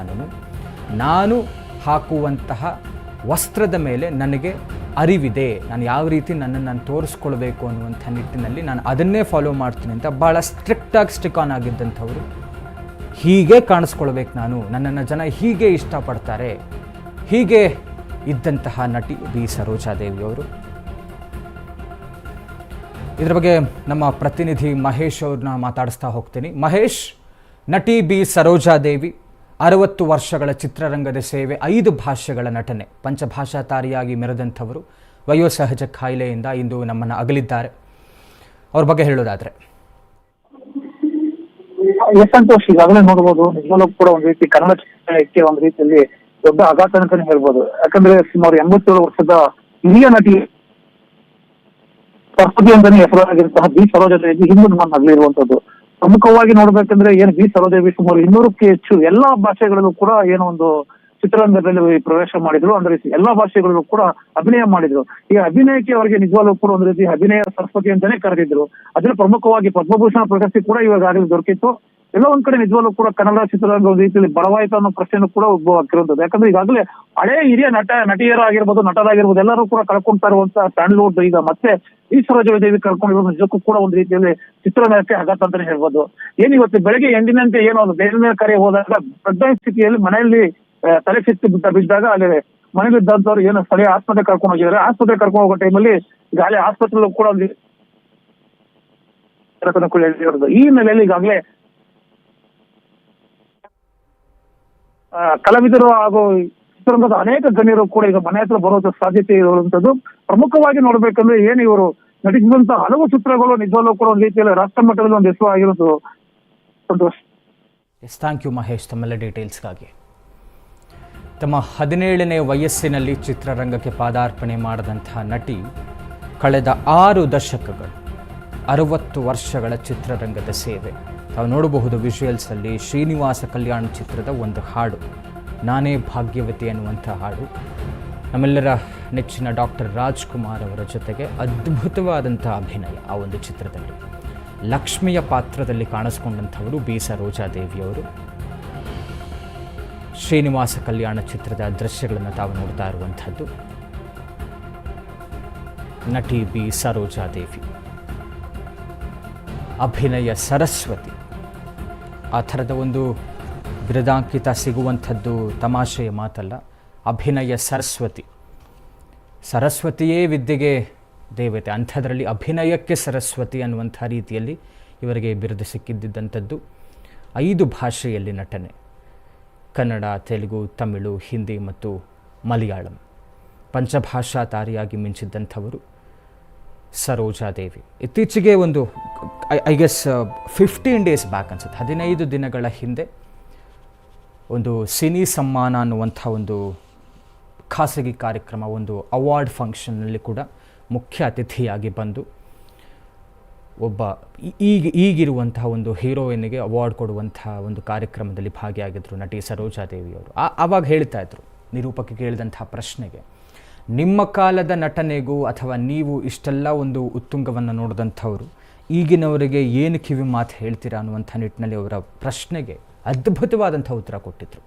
ನಾನು ಹಾಕುವಂತಹ ವಸ್ತ್ರದ ಮೇಲೆ ನನಗೆ ಅರಿವಿದೆ. ನಾನು ಯಾವ ರೀತಿ ನನ್ನನ್ನು ನಾನು ತೋರಿಸ್ಕೊಳ್ಬೇಕು ಅನ್ನುವಂಥ ನಿಟ್ಟಿನಲ್ಲಿ ನಾನು ಅದನ್ನೇ ಫಾಲೋ ಮಾಡ್ತೀನಿ ಅಂತ ಭಾಳ ಸ್ಟ್ರಿಕ್ಟಾಗಿ ಸ್ಟಿಕ್ ಆನ್ ಆಗಿದ್ದಂಥವ್ರು. ಹೀಗೆ ಕಾಣಿಸ್ಕೊಳ್ಬೇಕು ನಾನು. ನನ್ನನ್ನು ಜನ ಹೀಗೆ ಇಷ್ಟಪಡ್ತಾರೆ. ಹೀಗೆ ಇದ್ದಂತಹ ನಟಿ ಬಿ. ಸರೋಜಾದೇವಿಯವರು. ಇದರ ಬಗ್ಗೆ ನಮ್ಮ ಪ್ರತಿನಿಧಿ ಮಹೇಶ್ ಅವ್ರನ್ನ ಮಾತಾಡಿಸ್ತಾ ಹೋಗ್ತೀನಿ. ಮಹೇಶ್, ನಟಿ ಬಿ ಸರೋಜಾದೇವಿ ಅರವತ್ತು ವರ್ಷಗಳ ಚಿತ್ರರಂಗದ ಸೇವೆ, ಐದು ಭಾಷೆಗಳ ನಟನೆ ಪಂಚಭಾಷಾ ತಾರಿಯಾಗಿ ಮೆರೆದಂಥವರು, ವಯೋಸಹಜ ಕಾಯಿಲೆಯಿಂದ ಇಂದು ನಮ್ಮನ್ನು ಅಗಲಿದ್ದಾರೆ. ಅವ್ರ ಬಗ್ಗೆ ಹೇಳೋದಾದ್ರೆ. ಸಂತೋಷ್ ಈಗಾಗಲೇ ನೋಡಬಹುದು ನಿಜವಾಗ್ಲೂ ಕೂಡ ಒಂದ್ ರೀತಿ ಕನ್ನಡ ಚಿತ್ರಕ್ಕೆ ಒಂದ್ ರೀತಿಯಲ್ಲಿ ದೊಡ್ಡ ಆಘಾತ ಅಂತಾನೆ ಹೇಳ್ಬೋದು. ಯಾಕಂದ್ರೆ ಸುಮಾರು ಎಂಬತ್ತೇಳು ವರ್ಷದ ಹಿರಿಯ ನಟಿ ಪ್ರಸ್ತುತಿ ಅಂತಾನೆ ಹೆಸರಾಗಿರುವಂತಹ ಬಿ ಸರೋಜಾದೇವಿ ಹಿಂದೂ ನಗಲಿರುವಂತದ್ದು ಪ್ರಮುಖವಾಗಿ ನೋಡ್ಬೇಕಂದ್ರೆ ಏನ್ ಬಿ ಸರೋಜದೇವಿ ಸುಮಾರು ಇನ್ನೂರಕ್ಕೆ ಹೆಚ್ಚು ಎಲ್ಲಾ ಭಾಷೆಗಳಲ್ಲೂ ಕೂಡ ಏನೋ ಒಂದು ಚಿತ್ರರಂಗದಲ್ಲಿ ಪ್ರವೇಶ ಮಾಡಿದ್ರು. ಅಂದ್ರೆ ಎಲ್ಲಾ ಭಾಷೆಗಳಲ್ಲೂ ಕೂಡ ಅಭಿನಯ ಮಾಡಿದ್ರು. ಈ ಅಭಿನಯಕ್ಕೆ ಅವರಿಗೆ ನಿಜವಾಗ್ಲೂ ಕೂಡ ಒಂದು ರೀತಿ ಅಭಿನಯ ಸರಸ್ವತಿ ಅಂತಾನೆ ಕರೆದಿದ್ರು. ಅದ್ರ ಪ್ರಮುಖವಾಗಿ ಪದ್ಮಭೂಷಣ ಪ್ರಶಸ್ತಿ ಕೂಡ ಇವಾಗಲೇ ದೊರಕಿತ್ತು. ಎಲ್ಲ ಒಂದ್ ಕಡೆ ನಿಜವಾಗ್ಲೂ ಕೂಡ ಕನ್ನಡ ಚಿತ್ರರಂಗ ರೀತಿಯಲ್ಲಿ ಬಡವಾಯಿತು ಅನ್ನೋ ಪ್ರಶ್ನೆನೂ ಕೂಡ ಉದ್ಭವ ಯಾಕಂದ್ರೆ ಈಗಾಗಲೇ ಹಳೆ ಹಿರಿಯ ನಟ, ನಟಿಯರಾಗಿರ್ಬೋದು, ನಟರಾಗಿರ್ಬೋದು ಎಲ್ಲರೂ ಕೂಡ ಕಳ್ಕೊಂತಾ ಇರುವಂತ ಸ್ಯಾಂಡ್ಲ್ವುಡ್ ಈಗ ಮತ್ತೆ ಈ ಸರೋಜ ದೇವಿ ಕರ್ಕೊಂಡು ನಿಜಕ್ಕೂ ಕೂಡ ಒಂದು ರೀತಿಯಲ್ಲಿ ಚಿತ್ರರಂಗಕ್ಕೆ ಆಘಾತ ಅಂತಾನೆ ಹೇಳ್ಬೋದು. ಏನ್ ಇವತ್ತು ಬೆಳಗ್ಗೆ ಎಂದಿನಂತೆ ಏನೋ ಒಂದು ಬೇರೆ ಕರೆ ಹೋದಾಗ ದೊಡ್ಡ ಸ್ಥಿತಿಯಲ್ಲಿ ಮನೆಯಲ್ಲಿ ತಲೆ ಸಿಕ್ಕಿ ಬಿದ್ದ ಬಿದ್ದಾಗ ಅಲ್ಲಿ ಮನೇಲಿ ಇದ್ದಂತವ್ರು ಏನೋ ಸ್ಥಳೀಯ ಆಸ್ಪತ್ರೆ ಕರ್ಕೊಂಡು ಹೋಗಿದ್ದಾರೆ. ಆಸ್ಪತ್ರೆ ಕರ್ಕೊಂಡು ಹೋಗೋ ಟೈಮಲ್ಲಿ ಗಾಳಿ ಆಸ್ಪತ್ರೆಲ್ಲೂ ಕೂಡ ಒಂದು ಈ ಹಿನ್ನೆಲೆಯಲ್ಲಿ ಈಗಾಗಲೇ ಕಲಾವಿದರು ಹಾಗೂ ಚಿತ್ರರಂಗದ ಅನೇಕ ಗಣ್ಯರು ಕೂಡ ಈಗ ಮನೆ ಹತ್ರ ಬರೋ ಸಾಧ್ಯತೆ ಇರುವಂತದ್ದು. ಪ್ರಮುಖವಾಗಿ ನೋಡ್ಬೇಕಂದ್ರೆ ಏನು ಇವರು ನಟಿಸಿದಂತ ಹಲವು ಚಿತ್ರಗಳು ನಿಜವಲ್ಲೂ ಕೂಡ ಒಂದು ರೀತಿಯಲ್ಲಿ ರಾಷ್ಟ್ರ ಮಟ್ಟದಲ್ಲಿ ಒಂದು ಹೆಸರು ಆಗಿರೋದು Santosh. Yes thank you Mahesh. ತಮ್ಮೆಲ್ಲ ಡೀಟೇಲ್ಸ್ಗಾಗಿ ತಮ್ಮ ಹದಿನೇಳನೇ ವಯಸ್ಸಿನಲ್ಲಿ ಚಿತ್ರರಂಗಕ್ಕೆ ಪಾದಾರ್ಪಣೆ ಮಾಡಿದಂತಹ ನಟಿ ಕಳೆದ ಆರು ದಶಕಗಳು, ಅರವತ್ತು ವರ್ಷಗಳ ಚಿತ್ರರಂಗದ ಸೇವೆ. ತಾವು ನೋಡಬಹುದು ವಿಜುವಲ್ಸಲ್ಲಿ ಶ್ರೀನಿವಾಸ ಕಲ್ಯಾಣ ಚಿತ್ರದ ಒಂದು ಹಾಡು. ನಾನೇ ಭಾಗ್ಯವತಿ ಅನ್ನುವಂಥ ಹಾಡು. ನಮ್ಮೆಲ್ಲರ ನೆಚ್ಚಿನ ಡಾಕ್ಟರ್ ರಾಜ್ಕುಮಾರ್ ಅವರ ಜೊತೆಗೆ ಅದ್ಭುತವಾದಂಥ ಅಭಿನಯ ಆ ಒಂದು ಚಿತ್ರದಲ್ಲಿ. ಲಕ್ಷ್ಮಿಯ ಪಾತ್ರದಲ್ಲಿ ಕಾಣಿಸ್ಕೊಂಡಂಥವರು ಬಿ ಸರೋಜಾದೇವಿಯವರು ಶ್ರೀನಿವಾಸ ಕಲ್ಯಾಣ ಚಿತ್ರದ ದೃಶ್ಯಗಳನ್ನು ತಾವು ನೋಡ್ತಾ ಇರುವಂಥದ್ದು. ನಟಿ ಬಿ ಸರೋಜಾದೇವಿ ಅಭಿನಯ ಸರಸ್ವತಿ. ಆ ಥರದ ಒಂದು ಬಿರುದಾಂಕಿತ ಸಿಗುವಂಥದ್ದು ತಮಾಷೆಯ ಮಾತಲ್ಲ. ಅಭಿನಯ ಸರಸ್ವತಿ. ಸರಸ್ವತಿಯೇ ವಿದ್ಯೆಗೆ ದೇವತೆ. ಅಂಥದ್ರಲ್ಲಿ ಅಭಿನಯಕ್ಕೆ ಸರಸ್ವತಿ ಅನ್ನುವಂಥ ರೀತಿಯಲ್ಲಿ ಇವರಿಗೆ ಬಿರುದು ಸಿಕ್ಕಿದ್ದಂಥದ್ದು ಐದು ಭಾಷೆಯಲ್ಲಿ ನಟನೆ. ಕನ್ನಡ, ತೆಲುಗು, ತಮಿಳು, ಹಿಂದಿ ಮತ್ತು ಮಲಯಾಳಂ. ಪಂಚಭಾಷಾ ತಾರಿಯಾಗಿ ಮಿಂಚಿದ್ದಂಥವರು ಸರೋಜಾದೇವಿ. ಇತ್ತೀಚೆಗೆ ಒಂದು I guess fifteen days back ಅನ್ಸುತ್ತೆ. ಹದಿನೈದು ದಿನಗಳ ಹಿಂದೆ ಒಂದು ಸಿನಿ ಸಮ್ಮಾನ ಅನ್ನುವಂಥ ಒಂದು ಖಾಸಗಿ ಕಾರ್ಯಕ್ರಮ, ಒಂದು ಅವಾರ್ಡ್ ಫಂಕ್ಷನ್ನಲ್ಲಿ ಕೂಡ ಮುಖ್ಯ ಅತಿಥಿಯಾಗಿ ಬಂದು ಒಬ್ಬ ಈಗ ಈಗಿರುವಂತಹ ಒಂದು ಹೀರೋಯಿನ್ಗೆ ಅವಾರ್ಡ್ ಕೊಡುವಂತಹ ಒಂದು ಕಾರ್ಯಕ್ರಮದಲ್ಲಿ ಭಾಗಿಯಾಗಿದ್ದರು ನಟಿ ಸರೋಜಾದೇವಿಯವರು ಆ ಆವಾಗ ಹೇಳ್ತಾ ಇದ್ರು ನಿರೂಪಕ್ಕೆ ಕೇಳಿದಂತಹ ಪ್ರಶ್ನೆಗೆ, ನಿಮ್ಮ ಕಾಲದ ನಟನೆಗೂ ಅಥವಾ ನೀವು ಇಷ್ಟೆಲ್ಲ ಒಂದು ಉತ್ತುಂಗವನ್ನು ನೋಡಿದಂಥವರು ಈಗಿನವರಿಗೆ ಏನು ಕಿವಿ ಮಾತು ಹೇಳ್ತೀರಾ ಅನ್ನುವಂಥ ನಿಟ್ಟಿನಲ್ಲಿ ಅವರ ಪ್ರಶ್ನೆಗೆ ಅದ್ಭುತವಾದಂಥ ಉತ್ತರ ಕೊಟ್ಟಿದ್ರು.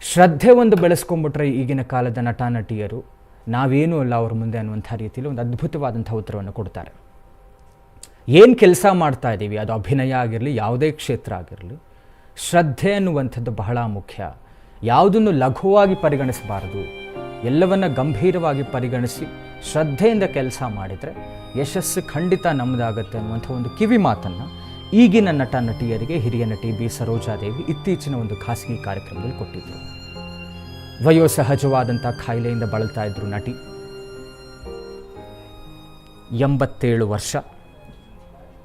ಶ್ರದ್ಧೆ ಒಂದು ಬೆಳೆಸ್ಕೊಂಡ್ಬಿಟ್ರೆ ಈಗಿನ ಕಾಲದ ನಟ ನಟಿಯರು ನಾವೇನೂ ಅಲ್ಲ ಅವ್ರ ಮುಂದೆ ಅನ್ನುವಂಥ ರೀತಿಯಲ್ಲಿ ಒಂದು ಅದ್ಭುತವಾದಂಥ ಉತ್ತರವನ್ನು ಕೊಡ್ತಾರೆ. ಏನು ಕೆಲಸ ಮಾಡ್ತಾ ಇದ್ದೀವಿ ಅದು ಅಭಿನಯ ಆಗಿರಲಿ, ಯಾವುದೇ ಕ್ಷೇತ್ರ ಆಗಿರಲಿ, ಶ್ರದ್ಧೆ ಅನ್ನುವಂಥದ್ದು ಬಹಳ ಮುಖ್ಯ. ಯಾವುದನ್ನು ಲಘುವಾಗಿ ಪರಿಗಣಿಸಬಾರದು. ಎಲ್ಲವನ್ನ ಗಂಭೀರವಾಗಿ ಪರಿಗಣಿಸಿ ಶ್ರದ್ಧೆಯಿಂದ ಕೆಲಸ ಮಾಡಿದರೆ ಯಶಸ್ಸು ಖಂಡಿತ ನಮ್ಮದಾಗತ್ತೆ ಅನ್ನುವಂಥ ಒಂದು ಕಿವಿ ಮಾತನ್ನು ಈಗಿನ ನಟ ನಟಿಯರಿಗೆ ಹಿರಿಯ ನಟಿ ಬಿ ಸರೋಜಾದೇವಿ ಇತ್ತೀಚಿನ ಒಂದು ಖಾಸಗಿ ಕಾರ್ಯಕ್ರಮದಲ್ಲಿ ಕೊಟ್ಟಿದ್ದರು ವಯೋಸಹಜವಾದಂಥ ಖಾಯಿಲೆಯಿಂದ ಬಳಲ್ತಾ ಇದ್ರು ನಟಿ. ಎಂಬತ್ತೇಳು ವರ್ಷ.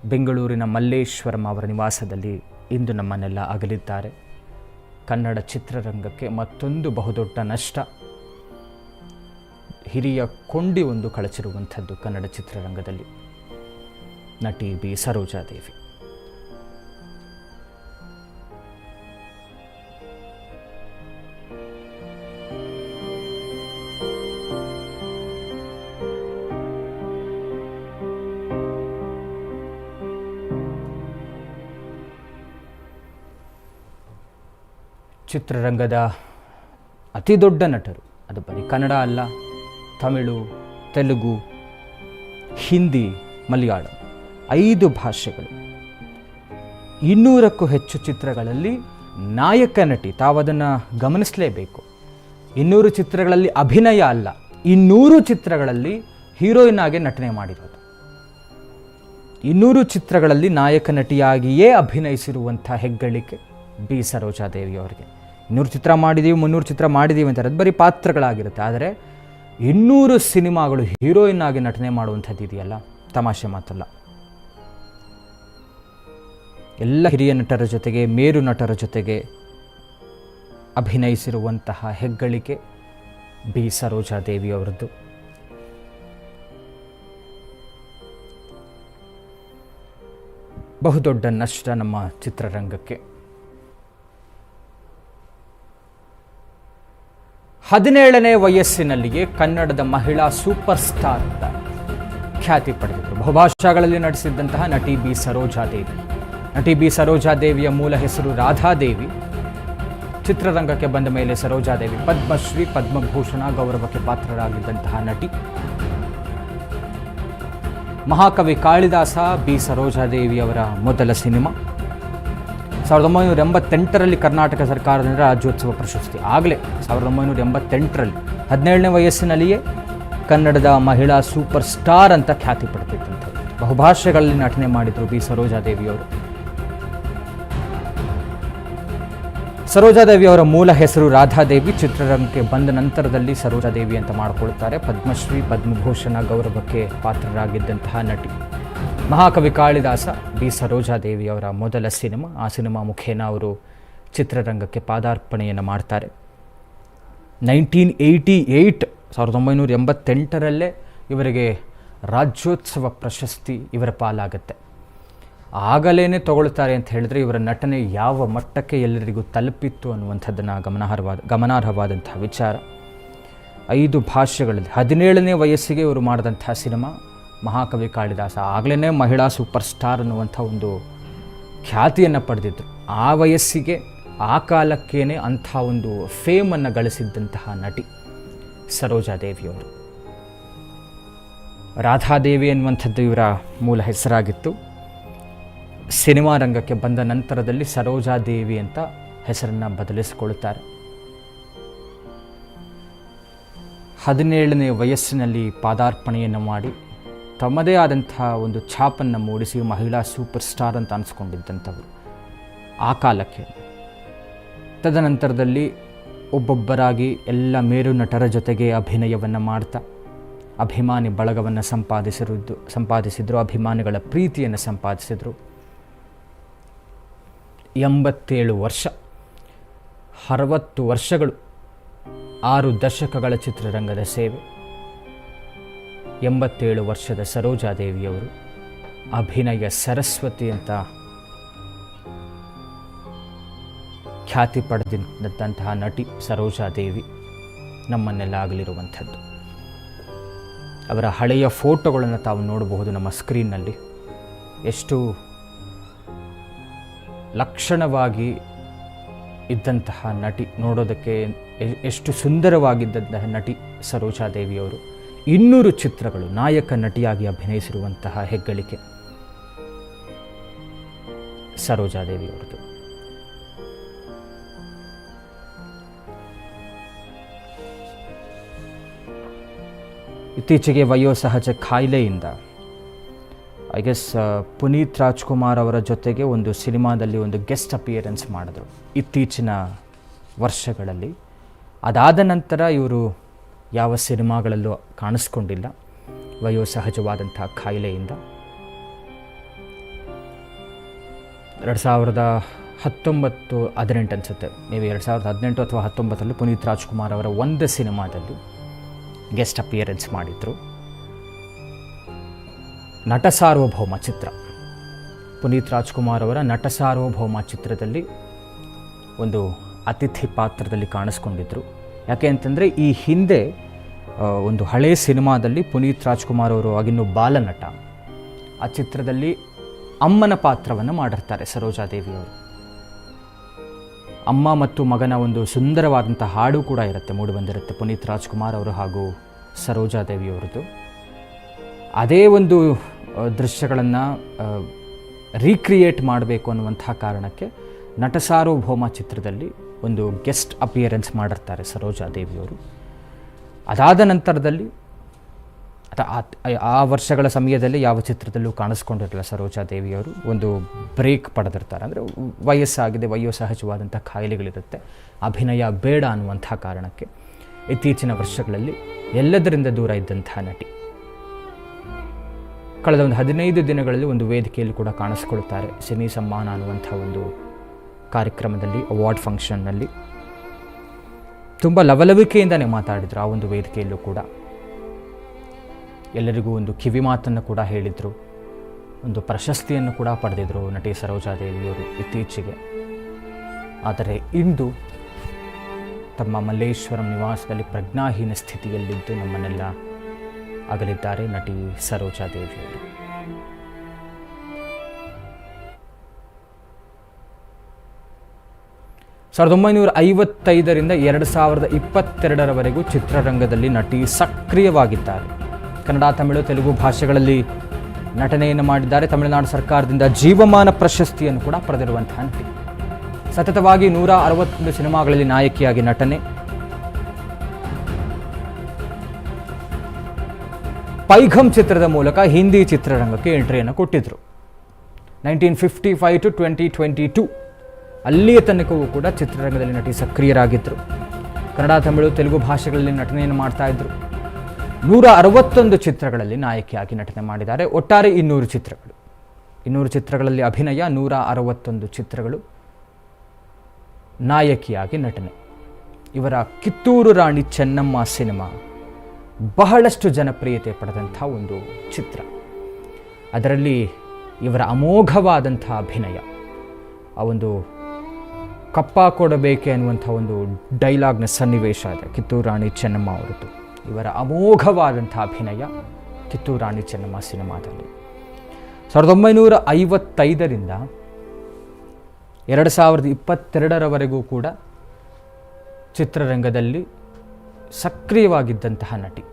ಬೆಂಗಳೂರಿನ ಮಲ್ಲೇಶ್ವರಂ ಅವರ ನಿವಾಸದಲ್ಲಿ ಇಂದು ನಮ್ಮನ್ನೆಲ್ಲ ಅಗಲಿದ್ದಾರೆ. ಕನ್ನಡ ಚಿತ್ರರಂಗಕ್ಕೆ ಮತ್ತೊಂದು ಬಹುದೊಡ್ಡ ನಷ್ಟ. ಹಿರಿಯ ಕೊಂಡಿ ಒಂದು ಕಳಚಿರುವಂಥದ್ದು ಕನ್ನಡ ಚಿತ್ರರಂಗದಲ್ಲಿ. ನಟಿ ಬಿ ಸರೋಜಾದೇವಿ. ಚಿತ್ರರಂಗದ ಅತಿ ದೊಡ್ಡ ನಟರು. ಅದು ಬರೀ ಕನ್ನಡ ಅಲ್ಲ, ತಮಿಳು, ತೆಲುಗು, ಹಿಂದಿ, ಮಲಯಾಳಂ, ಐದು ಭಾಷೆಗಳು. ಇನ್ನೂರಕ್ಕೂ ಹೆಚ್ಚು ಚಿತ್ರಗಳಲ್ಲಿ ನಾಯಕ ನಟಿ ತಾವದನ್ನು ಗಮನಿಸಲೇಬೇಕು. ಇನ್ನೂರು ಚಿತ್ರಗಳಲ್ಲಿ ಅಭಿನಯ ಅಲ್ಲ, ಇನ್ನೂರು ಚಿತ್ರಗಳಲ್ಲಿ ಹೀರೋಯಿನ್ ಆಗಿ ನಟನೆ ಮಾಡಿರೋದು. ಇನ್ನೂರು ಚಿತ್ರಗಳಲ್ಲಿ ನಾಯಕ ನಟಿಯಾಗಿಯೇ ಅಭಿನಯಿಸಿರುವಂಥ ಹೆಗ್ಗಳಿಕೆ ಬಿ. ಸರೋಜಾದೇವಿ ಅವರಿಗೆ. ಇನ್ನೂರು ಚಿತ್ರ ಮಾಡಿದ್ದೀವಿ ಮುನ್ನೂರು ಚಿತ್ರ ಮಾಡಿದ್ದೀವಿ ಅಂತಾರೆ. ಅದು ಬರೀ ಪಾತ್ರಗಳಾಗಿರುತ್ತೆ. ಆದರೆ ಇನ್ನೂರು ಸಿನಿಮಾಗಳು ಹೀರೋಯಿನ್ ಆಗಿ ನಟನೆ ಮಾಡುವಂಥದ್ದು ಇದೆಯಲ್ಲ? ತಮಾಷೆ ಮಾತಲ್ಲ. ಎಲ್ಲ ಹಿರಿಯ ನಟರ ಜೊತೆಗೆ, ಮೇರು ನಟರ ಜೊತೆಗೆ ಅಭಿನಯಿಸಿರುವಂತಹ ಹೆಗ್ಗಳಿಕೆ ಬಿ. ಸರೋಜಾದೇವಿ ಅವರದ್ದು. ಬಹುದೊಡ್ಡ ನಷ್ಟ ನಮ್ಮ ಚಿತ್ರರಂಗಕ್ಕೆ. ಹದಿನೇಳನೇ ವಯಸ್ಸಿನಲ್ಲಿಯೇ ಕನ್ನಡದ ಮಹಿಳಾ ಸೂಪರ್ ಸ್ಟಾರ್ ಅಂತ ಖ್ಯಾತಿ ಪಡೆದಿದ್ದರು ಬಹುಭಾಷಾಗಳಲ್ಲಿ ನಟಿಸಿದ್ದಂತಹ ನಟಿ ಬಿ ಸರೋಜಾದೇವಿ. ನಟಿ ಬಿ ಸರೋಜಾದೇವಿಯ ಮೂಲ ಹೆಸರು ರಾಧಾದೇವಿ. ಚಿತ್ರರಂಗಕ್ಕೆ ಬಂದ ಮೇಲೆ ಸರೋಜಾದೇವಿ ಪದ್ಮಶ್ರೀ, ಪದ್ಮಭೂಷಣ ಗೌರವಕ್ಕೆ ಪಾತ್ರರಾಗಿದ್ದಂತಹ ನಟಿ. ಮಹಾಕವಿ ಕಾಳಿದಾಸ ಬಿ ಸರೋಜಾದೇವಿಯವರ ಮೊದಲ ಸಿನಿಮಾ. ಸಾವಿರದ ಒಂಬೈನೂರ ಎಂಬತ್ತೆಂಟರಲ್ಲಿ ಕರ್ನಾಟಕ ಸರ್ಕಾರದಿಂದ ರಾಜ್ಯೋತ್ಸವ ಪ್ರಶಸ್ತಿ. ಆಗಲೇ ಸಾವಿರದ ಒಂಬೈನೂರ ಎಂಬತ್ತೆಂಟರಲ್ಲಿ ಹದಿನೇಳನೇ ವಯಸ್ಸಿನಲ್ಲಿಯೇ ಕನ್ನಡದ ಮಹಿಳಾ ಸೂಪರ್ ಸ್ಟಾರ್ ಅಂತ ಖ್ಯಾತಿ ಪಡೆದಿದ್ದಂಥದ್ದು ಬಹುಭಾಷೆಗಳಲ್ಲಿ ನಟನೆ ಮಾಡಿದರು ಬಿ. ಸರೋಜಾದೇವಿಯವರು. ಸರೋಜಾದೇವಿಯವರ ಮೂಲ ಹೆಸರು ರಾಧಾದೇವಿ. ಚಿತ್ರರಂಗಕ್ಕೆ ಬಂದ ನಂತರದಲ್ಲಿ ಸರೋಜಾದೇವಿ ಅಂತ ಮಾಡಿಕೊಳ್ತಾರೆ ಪದ್ಮಶ್ರೀ, ಪದ್ಮಭೂಷಣ ಗೌರವಕ್ಕೆ ಪಾತ್ರರಾಗಿದ್ದಂತಹ ನಟಿ. ಮಹಾಕವಿ ಕಾಳಿದಾಸ ಬಿ ಸರೋಜಾದೇವಿ ಅವರ ಮೊದಲ ಸಿನಿಮಾ. ಆ ಸಿನಿಮಾ ಮುಖೇನ ಅವರು ಚಿತ್ರರಂಗಕ್ಕೆ ಪಾದಾರ್ಪಣೆಯನ್ನು ಮಾಡ್ತಾರೆ. ನೈನ್ಟೀನ್ ಏಯ್ಟಿ ಏಯ್ಟ್, ಸಾವಿರದ ಒಂಬೈನೂರ ಎಂಬತ್ತೆಂಟರಲ್ಲೇ ಇವರಿಗೆ ರಾಜ್ಯೋತ್ಸವ ಪ್ರಶಸ್ತಿ ಇವರ ಪಾಲಾಗುತ್ತೆ. ಆಗಲೇ ತಗೊಳ್ತಾರೆ ಅಂತ ಹೇಳಿದ್ರೆ ಇವರ ನಟನೆ ಯಾವ ಮಟ್ಟಕ್ಕೆ ಎಲ್ಲರಿಗೂ ತಲುಪಿತ್ತು ಅನ್ನುವಂಥದ್ದನ್ನು ಗಮನಾರ್ಹವಾದ, ಗಮನಾರ್ಹವಾದಂತಹ ವಿಚಾರ. ಐದು ಭಾಷೆಗಳಲ್ಲಿ ಹದಿನೇಳನೇ ವಯಸ್ಸಿಗೆ ಇವರು ಮಾಡಿದಂಥ ಸಿನಿಮಾ. ಮಹಾಕವಿ ಕಾಳಿದಾಸ ಆಗಲೇ ಮಹಿಳಾ ಸೂಪರ್ ಸ್ಟಾರ್ ಅನ್ನುವಂಥ ಒಂದು ಖ್ಯಾತಿಯನ್ನು ಪಡೆದಿದ್ದರು ಆ ವಯಸ್ಸಿಗೆ, ಆ ಕಾಲಕ್ಕೇನೆ ಅಂಥ ಒಂದು ಫೇಮನ್ನು ಗಳಿಸಿದ್ದಂತಹ ನಟಿ ಸರೋಜಾದೇವಿಯವರು ರಾಧಾದೇವಿ ಎನ್ನುವಂಥದ್ದು ಇವರ ಮೂಲ ಹೆಸರಾಗಿತ್ತು. ಸಿನಿಮಾ ರಂಗಕ್ಕೆ ಬಂದ ನಂತರದಲ್ಲಿ ಸರೋಜಾದೇವಿ ಅಂತ ಹೆಸರನ್ನು ಬದಲಿಸಿಕೊಳ್ಳುತ್ತಾರೆ. ಹದಿನೇಳನೇ ವಯಸ್ಸಿನಲ್ಲಿ ಪಾದಾರ್ಪಣೆಯನ್ನು ಮಾಡಿ ತಮ್ಮದೇ ಆದಂತಹ ಒಂದು ಛಾಪನ್ನು ಮೂಡಿಸಿ ಮಹಿಳಾ ಸೂಪರ್ ಸ್ಟಾರ್ ಅಂತ ಅನಿಸ್ಕೊಂಡಿದ್ದಂಥವರು. ಆ ಕಾಲಕ್ಕೆ. ತದನಂತರದಲ್ಲಿ ಒಬ್ಬೊಬ್ಬರಾಗಿ ಎಲ್ಲ ಮೇರು ನಟರ ಜೊತೆಗೆ ಅಭಿನಯವನ್ನು ಮಾಡ್ತಾ, ಅಭಿಮಾನಿ ಬಳಗವನ್ನು ಸಂಪಾದಿಸಿರುವುದು ಸಂಪಾದಿಸಿದರು, ಅಭಿಮಾನಿಗಳ ಪ್ರೀತಿಯನ್ನು ಸಂಪಾದಿಸಿದರು. ಎಂಬತ್ತೇಳು ವರ್ಷ, ಅರವತ್ತು ವರ್ಷಗಳು, ಆರು ದಶಕಗಳ ಚಿತ್ರರಂಗದ ಸೇವೆ. ಎಂಬತ್ತೇಳು ವರ್ಷದ ಸರೋಜಾದೇವಿಯವರು. ಅಭಿನಯ ಸರಸ್ವತಿ ಅಂತ ಖ್ಯಾತಿ ಪಡೆದಿದ್ದಂತಹ ನಟಿ ಸರೋಜಾದೇವಿ ನಮ್ಮನ್ನೆಲ್ಲ ಆಗಲಿರುವಂಥದ್ದು ಅವರ ಹಳೆಯ ಫೋಟೋಗಳನ್ನು ತಾವು ನೋಡಬಹುದು ನಮ್ಮ ಸ್ಕ್ರೀನ್ನಲ್ಲಿ. ಎಷ್ಟು ಲಕ್ಷಣವಾಗಿ ಇದ್ದಂತಹ ನಟಿ ನೋಡೋದಕ್ಕೆ ಎಷ್ಟು ಸುಂದರವಾಗಿದ್ದಂತಹ ನಟಿ ಸರೋಜಾದೇವಿಯವರು. ಇನ್ನೂರು ಚಿತ್ರಗಳು ನಾಯಕ ನಟಿಯಾಗಿ ಅಭಿನಯಿಸಿರುವಂತಹ ಹೆಗ್ಗಳಿಕೆ. ಸರೋಜಾದೇವಿಯವರದು ಇತ್ತೀಚೆಗೆ ವಯೋಸಹಜ ಖಾಯಿಲೆಯಿಂದ ಐ ಗೆಸ್ ಪುನೀತ್ ರಾಜ್ಕುಮಾರ್ ಅವರ ಜೊತೆಗೆ ಒಂದು ಸಿನಿಮಾದಲ್ಲಿ ಒಂದು ಗೆಸ್ಟ್ ಅಪಿಯರೆನ್ಸ್ ಮಾಡಿದ್ರು ಇತ್ತೀಚಿನ ವರ್ಷಗಳಲ್ಲಿ. ಅದಾದ ನಂತರ ಇವರು ಯಾವ ಸಿನಿಮಾಗಳಲ್ಲೂ ಕಾಣಿಸ್ಕೊಂಡಿಲ್ಲ. ವಯೋಸಹಜವಾದಂಥ ಕಾಯಿಲೆಯಿಂದ ಎರಡು ಸಾವಿರದ ಹತ್ತೊಂಬತ್ತು ಹದಿನೆಂಟು ಅನಿಸುತ್ತೆ. ನೀವು ಎರಡು ಸಾವಿರದ ಹದಿನೆಂಟು ಅಥವಾ ಹತ್ತೊಂಬತ್ತರಲ್ಲಿ ಪುನೀತ್ ರಾಜ್ಕುಮಾರ್ ಅವರ ಒಂದು ಸಿನಿಮಾದಲ್ಲಿ ಗೆಸ್ಟ್ ಅಪಿಯರೆನ್ಸ್ ಮಾಡಿದರು. ನಟ ಸಾರ್ವಭೌಮ ಚಿತ್ರ. ಪುನೀತ್ ರಾಜ್ಕುಮಾರ್ ಅವರ ನಟ ಸಾರ್ವಭೌಮ ಚಿತ್ರದಲ್ಲಿ ಒಂದು ಅತಿಥಿ ಪಾತ್ರದಲ್ಲಿ ಕಾಣಿಸ್ಕೊಂಡಿದ್ದರು ಯಾಕೆ ಅಂತಂದರೆ ಈ ಹಿಂದೆ ಒಂದು ಹಳೆಯ ಸಿನಿಮಾದಲ್ಲಿ ಪುನೀತ್ ರಾಜ್ಕುಮಾರ್ ಅವರು ಆಗಿನ್ನು ಬಾಲನಟ. ಆ ಚಿತ್ರದಲ್ಲಿ ಅಮ್ಮನ ಪಾತ್ರವನ್ನು ಮಾಡಿರ್ತಾರೆ ಸರೋಜಾದೇವಿಯವರು ಅಮ್ಮ ಮತ್ತು ಮಗನ ಒಂದು ಸುಂದರವಾದಂಥ ಹಾಡು ಕೂಡ ಇರುತ್ತೆ, ಮೂಡಿ ಬಂದಿರುತ್ತೆ ಪುನೀತ್ ರಾಜ್ಕುಮಾರ್ ಅವರು ಹಾಗೂ ಸರೋಜಾದೇವಿಯವ್ರದ್ದು ಅದೇ ಒಂದು ದೃಶ್ಯಗಳನ್ನು ರೀಕ್ರಿಯೇಟ್ ಮಾಡಬೇಕು ಅನ್ನುವಂಥ ಕಾರಣಕ್ಕೆ ನಟ ಸಾರ್ವಭೌಮ ಚಿತ್ರದಲ್ಲಿ ಒಂದು ಗೆಸ್ಟ್ ಅಪಿಯರೆನ್ಸ್ ಮಾಡಿರ್ತಾರೆ ಸರೋಜಾದೇವಿಯವರು ಅದಾದ ನಂತರದಲ್ಲಿ ಆ ವರ್ಷಗಳ ಸಮಯದಲ್ಲಿ ಯಾವ ಚಿತ್ರದಲ್ಲೂ ಕಾಣಿಸ್ಕೊಂಡಿರಲಿಲ್ಲ ಸರೋಜಾದೇವಿಯವರು ಒಂದು ಬ್ರೇಕ್ ಪಡೆದಿರ್ತಾರೆ. ಅಂದರೆ ವಯಸ್ಸಾಗಿದೆ ವಯೋಸಹಜವಾದಂಥ ಕಾಯಿಲೆಗಳಿರುತ್ತೆ ಅಭಿನಯ ಬೇಡ ಅನ್ನುವಂಥ ಕಾರಣಕ್ಕೆ ಇತ್ತೀಚಿನ ವರ್ಷಗಳಲ್ಲಿ ಎಲ್ಲದರಿಂದ ದೂರ ಇದ್ದಂಥ ನಟಿ. ಕಳೆದ ಒಂದು ಹದಿನೈದು ದಿನಗಳಲ್ಲಿ ಒಂದು ವೇದಿಕೆಯಲ್ಲಿ ಕೂಡ ಕಾಣಿಸ್ಕೊಳ್ತಾರೆ. ಸಿನಿ ಸಮ್ಮಾನ ಅನ್ನುವಂಥ ಒಂದು ಕಾರ್ಯಕ್ರಮದಲ್ಲಿ ಅವಾರ್ಡ್ ಫಂಕ್ಷನ್ನಲ್ಲಿ ತುಂಬ ಲವಲವಿಕೆಯಿಂದನೇ ಮಾತಾಡಿದರು ಆ ಒಂದು ವೇದಿಕೆಯಲ್ಲೂ ಕೂಡ. ಎಲ್ಲರಿಗೂ ಒಂದು ಕಿವಿ ಮಾತನ್ನು ಕೂಡ ಹೇಳಿದರು. ಒಂದು ಪ್ರಶಸ್ತಿಯನ್ನು ಕೂಡ ಪಡೆದಿದ್ದರು ನಟಿ ಸರೋಜಾದೇವಿಯವರು ಇತ್ತೀಚೆಗೆ. ಆದರೆ ಇಂದು ತಮ್ಮ ಮಲ್ಲೇಶ್ವರಂ ನಿವಾಸದಲ್ಲಿ ಪ್ರಜ್ಞಾಹೀನ ಸ್ಥಿತಿಯಲ್ಲಿದ್ದು ನಮ್ಮನ್ನೆಲ್ಲ ಅಗಲಿದ್ದಾರೆ ನಟಿ ಸರೋಜಾದೇವಿಯವರು ಸಾವಿರದ ಒಂಬೈನೂರ ಐವತ್ತೈದರಿಂದ ಎರಡು ಸಾವಿರದ ಇಪ್ಪತ್ತೆರಡರವರೆಗೂ ಚಿತ್ರರಂಗದಲ್ಲಿ ನಟಿ ಸಕ್ರಿಯವಾಗಿದ್ದಾರೆ. ಕನ್ನಡ, ತಮಿಳು, ತೆಲುಗು ಭಾಷೆಗಳಲ್ಲಿ ನಟನೆಯನ್ನು ಮಾಡಿದ್ದಾರೆ. ತಮಿಳುನಾಡು ಸರ್ಕಾರದಿಂದ ಜೀವಮಾನ ಪ್ರಶಸ್ತಿಯನ್ನು ಕೂಡ ಪಡೆದಿರುವಂತಹ ನಟಿ. ಸತತವಾಗಿ ನೂರ ಅರವತ್ತೊಂದು ಸಿನಿಮಾಗಳಲ್ಲಿ ನಾಯಕಿಯಾಗಿ ನಟನೆ. ಪೈಘಂ ಚಿತ್ರದ ಮೂಲಕ ಹಿಂದಿ ಚಿತ್ರರಂಗಕ್ಕೆ ಎಂಟ್ರಿಯನ್ನು ಕೊಟ್ಟಿದ್ದರು nineteen fifty five to twenty twenty two ಅಲ್ಲಿಯ ತನಕವೂ ಕೂಡ ಚಿತ್ರರಂಗದಲ್ಲಿ ನಟಿ ಸಕ್ರಿಯರಾಗಿದ್ದರು ಕನ್ನಡ, ತಮಿಳು, ತೆಲುಗು ಭಾಷೆಗಳಲ್ಲಿ ನಟನೆಯನ್ನು ಮಾಡ್ತಾ ಇದ್ದರು ನೂರ ಅರವತ್ತೊಂದು ಚಿತ್ರಗಳಲ್ಲಿ ನಾಯಕಿಯಾಗಿ ನಟನೆ ಮಾಡಿದ್ದಾರೆ. ಒಟ್ಟಾರೆ ಇನ್ನೂರು ಚಿತ್ರಗಳು. ಇನ್ನೂರು ಚಿತ್ರಗಳಲ್ಲಿ ಅಭಿನಯ, ನೂರ ಅರವತ್ತೊಂದು ಚಿತ್ರಗಳು ನಾಯಕಿಯಾಗಿ ನಟನೆ. ಇವರ ಕಿತ್ತೂರು ರಾಣಿ ಚೆನ್ನಮ್ಮ ಸಿನಿಮಾ ಬಹಳಷ್ಟು ಜನಪ್ರಿಯತೆ ಪಡೆದಂಥ ಒಂದು ಚಿತ್ರ. ಅದರಲ್ಲಿ ಇವರ ಅಮೋಘವಾದಂಥ ಅಭಿನಯ, ಆ ಒಂದು ಕಪ್ಪ ಕೊಡಬೇಕೆ ಅನ್ನುವಂಥ ಒಂದು ಡೈಲಾಗ್ನ ಸನ್ನಿವೇಶ ಇದೆ. ಕಿತ್ತೂರು ರಾಣಿ ಚೆನ್ನಮ್ಮ ಅವರದ್ದು. ಇವರ ಅಮೋಘವಾದಂಥ ಅಭಿನಯ ಕಿತ್ತೂರು ರಾಣಿ ಚೆನ್ನಮ್ಮ ಸಿನಿಮಾದಲ್ಲಿ. ಸಾವಿರದ ಒಂಬೈನೂರ ಐವತ್ತೈದರಿಂದ ಎರಡು ಸಾವಿರದ ಇಪ್ಪತ್ತೆರಡರವರೆಗೂ ಕೂಡ ಚಿತ್ರರಂಗದಲ್ಲಿ ಸಕ್ರಿಯವಾಗಿದ್ದಂತಹ ನಟಿ.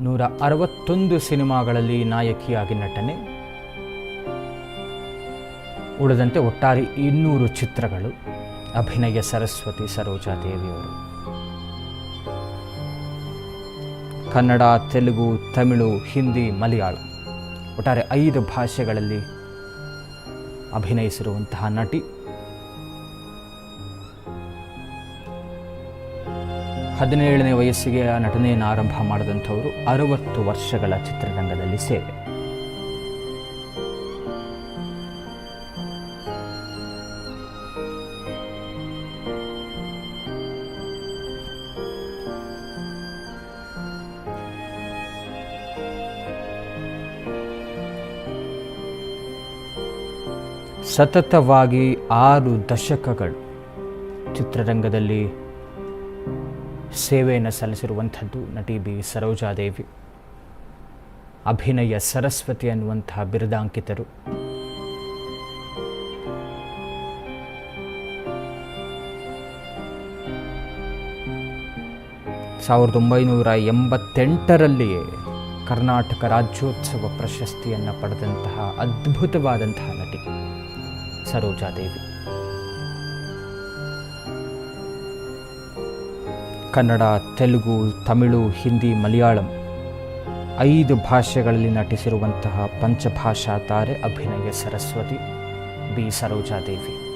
ನೂರ ಅರವತ್ತೊಂದು ಸಿನಿಮಾಗಳಲ್ಲಿ ನಾಯಕಿಯಾಗಿ ನಟನೆ. ಉಳಿದಂತೆ ಒಟ್ಟಾರೆ ಇನ್ನೂರು ಚಿತ್ರಗಳು ಅಭಿನಯ ಸರಸ್ವತಿ ಸರೋಜಾ ದೇವಿಯವರು. ಕನ್ನಡ, ತೆಲುಗು, ತಮಿಳು, ಹಿಂದಿ, ಮಲಯಾಳ ಒಟ್ಟಾರೆ ಐದು ಭಾಷೆಗಳಲ್ಲಿ ಅಭಿನಯಿಸಿರುವಂತಹ ನಟಿ. ಹದಿನೇಳನೇ ವಯಸ್ಸಿಗೆ ಆ ನಟನೆಯನ್ನು ಆರಂಭ ಮಾಡಿದಂಥವರು ಅರವತ್ತು ವರ್ಷಗಳ ಚಿತ್ರರಂಗದಲ್ಲಿ ಸೇವೆ. ಸತತವಾಗಿ ಆರು ದಶಕಗಳು ಚಿತ್ರರಂಗದಲ್ಲಿ ಸೇವೆಯನ್ನು ಸಲ್ಲಿಸಿರುವಂಥದ್ದು ನಟಿ ಬಿ ಸರೋಜಾದೇವಿ. ಅಭಿನಯ ಸರಸ್ವತಿ ಅನ್ನುವಂತಹ ಬಿರುದಾಂಕಿತರು. ಸಾವಿರದ ಒಂಬೈನೂರ ಎಂಬತ್ತೆಂಟರಲ್ಲಿಯೇ ಕರ್ನಾಟಕ ರಾಜ್ಯೋತ್ಸವ ಪ್ರಶಸ್ತಿಯನ್ನು ಪಡೆದಂತಹ ಅದ್ಭುತವಾದಂತಹ ನಟಿ. ಸರೋಜಾದೇವಿ. ಕನ್ನಡ, ತೆಲುಗು, ತಮಿಳು, ಹಿಂದಿ, ಮಲಯಾಳಂ ಐದು ಭಾಷೆಗಳಲ್ಲಿ ನಟಿಸಿರುವಂತಹ ಪಂಚಭಾಷಾ ತಾರೆ ಅಭಿನಯ ಸರಸ್ವತಿ ಬಿ. ಸರೋಜಾದೇವಿ.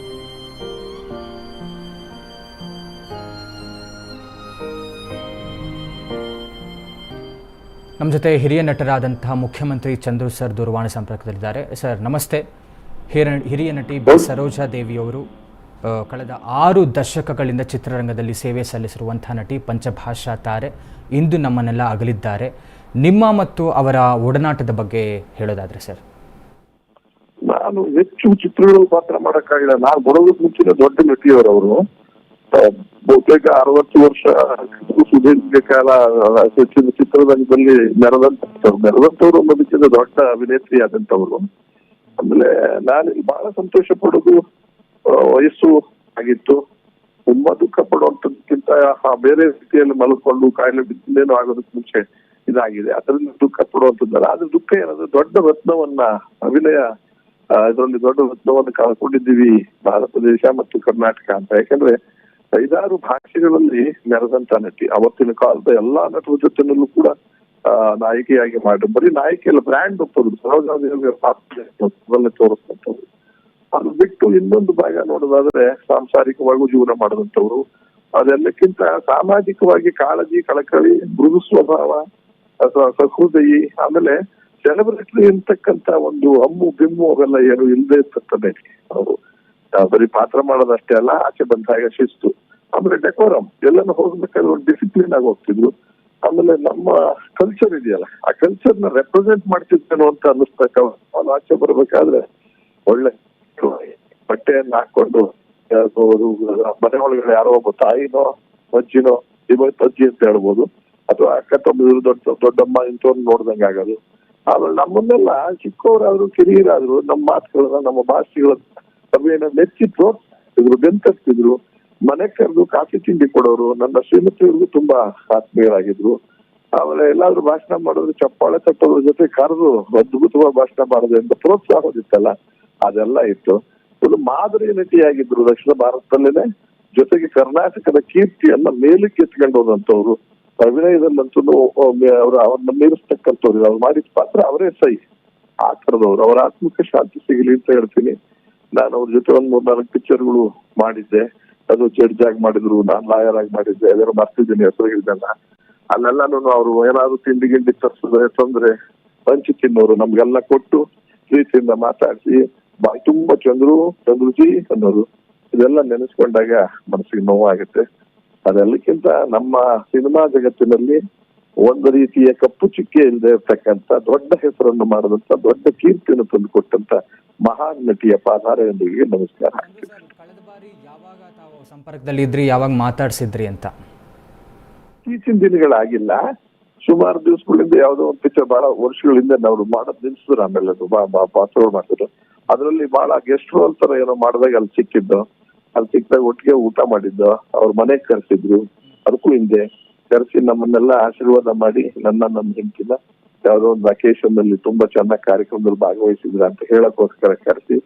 ನಮ್ಮ ಜೊತೆ ಹಿರಿಯ ನಟರಾದಂತಹ ಮುಖ್ಯಮಂತ್ರಿ ಚಂದ್ರು ಸರ್ ದೂರವಾಣಿ ಸಂಪರ್ಕದಲ್ಲಿದ್ದಾರೆ. ಸರ್, ನಮಸ್ತೆ. ಹಿರ ಹಿರಿಯ ನಟಿ ಬಿ ಸರೋಜಾ ದೇವಿಯವರು ಕಳೆದ ಆರು ದಶಕಗಳಿಂದ ಚಿತ್ರರಂಗದಲ್ಲಿ ಸೇವೆ ಸಲ್ಲಿಸಿರುವಂತಹ ನಟಿ ಪಂಚಭಾಷಾ ತಾರೆ ಇಂದು ನಮ್ಮನ್ನೆಲ್ಲ ಅಗಲಿದ್ದಾರೆ. ನಿಮ್ಮ ಮತ್ತು ಅವರ ಒಡನಾಟದ ಬಗ್ಗೆ ಹೇಳೋದಾದ್ರೆ ಸರ್? ನಾನು ಹೆಚ್ಚು ಚಿತ್ರಗಳು ಪಾತ್ರ ಮಾಡಕ್ಕಾಗಿಲ್ಲ. ನಾನು ಬರೋದಕ್ಕೆ ಮುಂಚಿನ ದೊಡ್ಡ ನಟಿಯವರು ಅವರು ಬಹುತೇಕ ಅರವತ್ತು ವರ್ಷ ಸುದೀರ್ಘ ಕಾಲ ಹೆಚ್ಚಿನ ಚಿತ್ರರಂಗದಲ್ಲಿ ಮೆರೆದಂತವ್ರು ಮೆರೆದಂತವ್ರು ಅನ್ನೋದಕ್ಕಿಂತ ದೊಡ್ಡ ಅಭಿನೇತ್ರಿ ಆದಂತವ್ರು ಆಮೇಲೆ ನಾನು ಬಹಳ ಸಂತೋಷ ಪಡೋದು ವಯಸ್ಸು ಆಗಿತ್ತು. ತುಂಬಾ ದುಃಖ ಪಡುವಂತದಕ್ಕಿಂತ ಬೇರೆ ರೀತಿಯಲ್ಲಿ ಮಲ್ಕೊಂಡು ಕಾಯಿಲೆ ಬಿದ್ದೇನೋ ಆಗೋದಕ್ಕೆ ಮುಂಚೆ ಇದಾಗಿದೆ. ಅದರಿಂದ ದುಃಖ ಪಡುವಂತದ್ದಲ್ಲ. ಆದ್ರೆ ದುಃಖ ಏನಂದ್ರೆ ದೊಡ್ಡ ರತ್ನವನ್ನ, ಅಭಿನಯ ಇದರಲ್ಲಿ ದೊಡ್ಡ ರತ್ನವನ್ನು ಕಳ್ಕೊಂಡಿದ್ದೀವಿ ಭಾರತ ದೇಶ ಮತ್ತು ಕರ್ನಾಟಕ ಅಂತ. ಯಾಕಂದ್ರೆ ಐದಾರು ಭಾಷೆಗಳಲ್ಲಿ ನೆರೆದಂತ ನಟಿ. ಅವತ್ತಿನ ಕಾಲದ ಎಲ್ಲಾ ನಟರ ಜೊತೆನಲ್ಲೂ ಕೂಡ ನಾಯಕಿಯಾಗಿ ಮಾಡಿ ಬರೀ ನಾಯಕಿ ಅಲ್ಲ ಬ್ರ್ಯಾಂಡ್ ಒಪ್ಪೋದು ಸರೋಜಾದೇವಿ ಪಾತ್ರದಲ್ಲಿ ತೋರಿಸ್ತಂಥವ್ರು ಅದು ಬಿಟ್ಟು ಇನ್ನೊಂದು ಭಾಗ ನೋಡೋದಾದ್ರೆ ಸಾಂಸಾರಿಕವಾಗೂ ಜೀವನ ಮಾಡಿದಂಥವ್ರು. ಅದೆಲ್ಲಕ್ಕಿಂತ ಸಾಮಾಜಿಕವಾಗಿ ಕಾಳಜಿ, ಕಳಕಳಿ, ಮೃದು ಸ್ವಭಾವ, ಅಥವಾ ಸಹೃದಯಿ, ಆಮೇಲೆ ಸೆಲೆಬ್ರಿಟಿ ಇರ್ತಕ್ಕಂತ ಒಂದು ಹಮ್ಮು, ಬಿಮ್ಮು ಅವೆಲ್ಲ ಏನು ಇಲ್ಲದೆ ಇರ್ತದೆ ಅವರು. ಬರೀ ಪಾತ್ರ ಮಾಡೋದಷ್ಟೇ ಅಲ್ಲ, ಆಚೆ ಬಂದಾಗ ಶಿಸ್ತು. ಆಮೇಲೆ ಡೆಕೋರಮ್ ಎಲ್ಲಾನು ಹೋಗ್ಬೇಕಾದ್ರೆ ಒಂದು ಡಿಸಿಪ್ಲಿನ್ ಆಗಿ ಹೋಗ್ತಿದ್ರು. ಆಮೇಲೆ ನಮ್ಮ ಕಲ್ಚರ್ ಇದೆಯಲ್ಲ, ಆ ಕಲ್ಚರ್ನ ರೆಪ್ರೆಸೆಂಟ್ ಮಾಡ್ತಿದ್ದೇನೋ ಅಂತ ಅನ್ನಿಸ್ತಕ್ಕ ಅವನು ಆಚೆ ಬರ್ಬೇಕಾದ್ರೆ ಒಳ್ಳೆ ಬಟ್ಟೆಯನ್ನ ಹಾಕೊಂಡು ಮನೆ ಒಳಗಡೆ ಯಾರೋ ಒಬ್ಬ ತಾಯಿನೋ, ಅಜ್ಜಿನೋ ಅಜ್ಜಿ ಅಂತ ಹೇಳ್ಬೋದು. ಅಥವಾ ಅಕ್ಕ ತಮ್ಮ ದೊಡ್ಡ ದೊಡ್ಡಮ್ಮ ಇಂಥವ್ರು ನೋಡ್ದಂಗೆ ಆಗೋದು. ಆಮೇಲೆ ನಮ್ಮನ್ನೆಲ್ಲ ಚಿಕ್ಕವರಾದ್ರು, ಕಿರಿಯರಾದ್ರು ನಮ್ಮ ಮಾತುಗಳನ್ನ, ನಮ್ಮ ಭಾಷೆಗಳನ್ನ ಸಭೆಯನ್ನ ಮೆಚ್ಚಿ ಪ್ರೋತ್ಸಾಹಿಸಿದ್ರು ಬೆಂತತ್ತಿದ್ರು ಮನೆ ಕರೆದು ಕಾಫಿ ತಿಂಡಿ ಕೊಡೋರು, ನನ್ನ ಶ್ರೀಮತಿಯವ್ರಿಗೂ ತುಂಬಾ ಆತ್ಮೀಯರಾಗಿದ್ರು. ಆಮೇಲೆ ಎಲ್ಲಾದ್ರೂ ಭಾಷಣ ಮಾಡಿದ್ರೆ ಚಪ್ಪಾಳೆ ತಟ್ಟೋದ್ರ ಜೊತೆ ಕರೆದು ಅದ್ಭುತವಾಗಿ ಭಾಷಣ ಮಾಡೋದು ಅಂತ ಪ್ರೋತ್ಸಾಹದಿತ್ತಲ್ಲ ಅದೆಲ್ಲ ಇತ್ತು. ಒಂದು ಮಾದರಿ ನಟಿಯಾಗಿದ್ರು ದಕ್ಷಿಣ ಭಾರತದಲ್ಲೇನೆ. ಜೊತೆಗೆ ಕರ್ನಾಟಕದ ಕೀರ್ತಿಯನ್ನ ಮೇಲಕ್ಕೆ ಎತ್ಕೊಂಡು ಹೋದಂತವ್ರು ಅಭಿನಯದಲ್ಲಂತೂ ಅವರು, ಅವ್ರನ್ನ ಮೀರಿಸ್ತಕ್ಕಂಥವ್ರು ಅವ್ರು ಮಾಡಿದ ಪಾತ್ರ ಅವರೇ ಸೈ. ಆ ಥರದವ್ರು. ಅವರ ಆತ್ಮಕ್ಕೆ ಶಾಂತಿ ಸಿಗಲಿ ಅಂತ ಹೇಳ್ತೀನಿ. ನಾನು ಅವ್ರ ಜೊತೆ ಒಂದ್ ಮೂರ್ನಾಲ್ಕು ಪಿಕ್ಚರ್ಗಳು ಮಾಡಿದ್ದೆ. ಅದು ಜಡ್ಜ್ ಆಗಿ ಮಾಡಿದ್ರು, ನಾನ್ ಲಾಯರ್ ಆಗಿ ಮಾಡಿದ್ದೆ ಅದೆಲ್ಲ ಮರ್ತಿದ್ದೀನಿ ಹೆಸರುಗಳಿದ್ದೆಲ್ಲ ಅಲ್ಲೆಲ್ಲಾನು ಅವರು ಏನಾದ್ರು ತಿಂಡಿ ಗಿಂಡಿ ತರ್ಸಿದ್ರೆ, ತೊಂದ್ರೆ ಪಂಚಿ ತಿನ್ನೋರು, ನಮ್ಗೆಲ್ಲ ಕೊಟ್ಟು ಪ್ರೀತಿಯಿಂದ ಮಾತಾಡಿಸಿ, ಬಾಯಿ ತುಂಬಾ ಚಂದ್ರು ಚಂದ್ರುಜಿ ಅನ್ನೋರು ಇದೆಲ್ಲ ನೆನೆಸ್ಕೊಂಡಾಗ ಮನಸ್ಸಿಗೆ ನೋವಾಗುತ್ತೆ. ಅದೆಲ್ಲಕ್ಕಿಂತ ನಮ್ಮ ಸಿನಿಮಾ ಜಗತ್ತಿನಲ್ಲಿ ಒಂದು ರೀತಿಯ ಕಪ್ಪು ಚುಕ್ಕೆ ಇಲ್ಲದೆ ಇರ್ತಕ್ಕಂತ ದೊಡ್ಡ ಹೆಸರನ್ನು ಮಾಡಿದಂತ ದೊಡ್ಡ ಕೀರ್ತಿಯನ್ನು ತಂದುಕೊಟ್ಟಂತ ಮಹಾನ್ ನಟಿಯ ಪಾದಾರೆಯೊಂದಿಗೆ ನಮಸ್ಕಾರ ಕಳೆದ ಬಾರಿ ಯಾವಾಗ ತಾವು ಸಂಪರ್ಕದಲ್ಲಿ ಇದ್ರಿ, ಯಾವಾಗ ಮಾತಾಡ್ಸಿದ್ರಿ ಅಂತ? ಇತ್ತೀಚಿನ ದಿನಗಳಾಗಿಲ್ಲ ಸುಮಾರು ದಿವಸಗಳಿಂದ ಯಾವುದೋ ಒಂದು ಪಿಕ್ಚರ್ ಬಹಳ ವರ್ಷಗಳಿಂದ ನಾವು ಮಾಡೋದ್ ನಿಲ್ಸಿದ್ರು ಆಮೇಲೆ ಪಾತ್ರಗಳು ಮಾಡ್ತಿದ್ರು. ಅದರಲ್ಲಿ ಬಹಳ ಗೆಸ್ಟ್ ರೋಲ್ ತರ ಏನೋ ಮಾಡಿದಾಗ ಅಲ್ಲಿ ಸಿಕ್ಕಿದ್ದು. ಅಲ್ಲಿ ಸಿಕ್ಕಿದಾಗ ಒಟ್ಟಿಗೆ ಊಟ ಮಾಡಿದ್ದು. ಅವ್ರ ಮನೆಗ್ ಕರೆಸಿದ್ರು. ಅದಕ್ಕೂ ಹಿಂದೆ ಕರೆಸಿ ನಮ್ಮನ್ನೆಲ್ಲ ಆಶೀರ್ವಾದ ಮಾಡಿ ನನ್ನ ನನ್ನ ಹೆಂಡತಿನ ಯಾವುದೋ ಒಂದು ಅಕೇಶನ್ನಲ್ಲಿ ತುಂಬಾ ಚೆನ್ನಾಗಿ ಕಾರ್ಯಕ್ರಮದಲ್ಲಿ ಭಾಗವಹಿಸಿದ್ರ ಅಂತ ಹೇಳಕ್ಕೋಸ್ಕರ ಕರೆಸಿ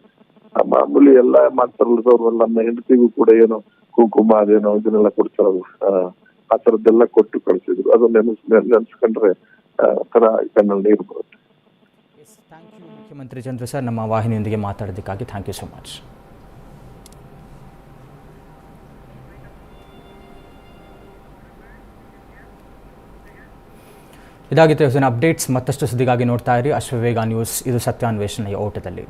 ಮಾಮೂಲಿ ಎಲ್ಲ ಮಾಡ್ತಾರಲ್ಲ ನಮ್ಮ ಹೆಂಡತಿಗೂ ಕೂಡ ಏನೋ ಕುಂಕುಮ ಅದೇನೋ ಇದನ್ನೆಲ್ಲ ಕೊಡ್ತಾರ ಆ, ತರದ್ದೆಲ್ಲ ಕೊಟ್ಟು ಕಳಿಸಿದ್ರು. ಅದು ನೆನೆಸ್ ನೆನೆಸ್ಕೊಂಡ್ರೆ ತರ ಕಣ್ಣಲ್ಲಿ ನೀರು ಬರುತ್ತೆ. ಮುಖ್ಯಮಂತ್ರಿ ಚಂದ್ರ ಸರ್. ನಮ್ಮ ವಾಹಿನಿಯೊಂದಿಗೆ ಮಾತಾಡೋದಕ್ಕಾಗಿ ಥ್ಯಾಂಕ್ ಯು ಸೊ ಮಚ್ ಇದಾಗಿತ್ತು ಅಪ್ಡೇಟ್ಸ್ ಮತ್ತಷ್ಟು ಸುದ್ದಿಗಾಗಿ ನೋಡ್ತಾ ಇರಿ. ಅಶ್ವವೇಗ ನ್ಯೂಸ್ ಇದು ಸತ್ಯಾನ್ವೇಷಣೆಯ ಓಟದಲ್ಲಿ.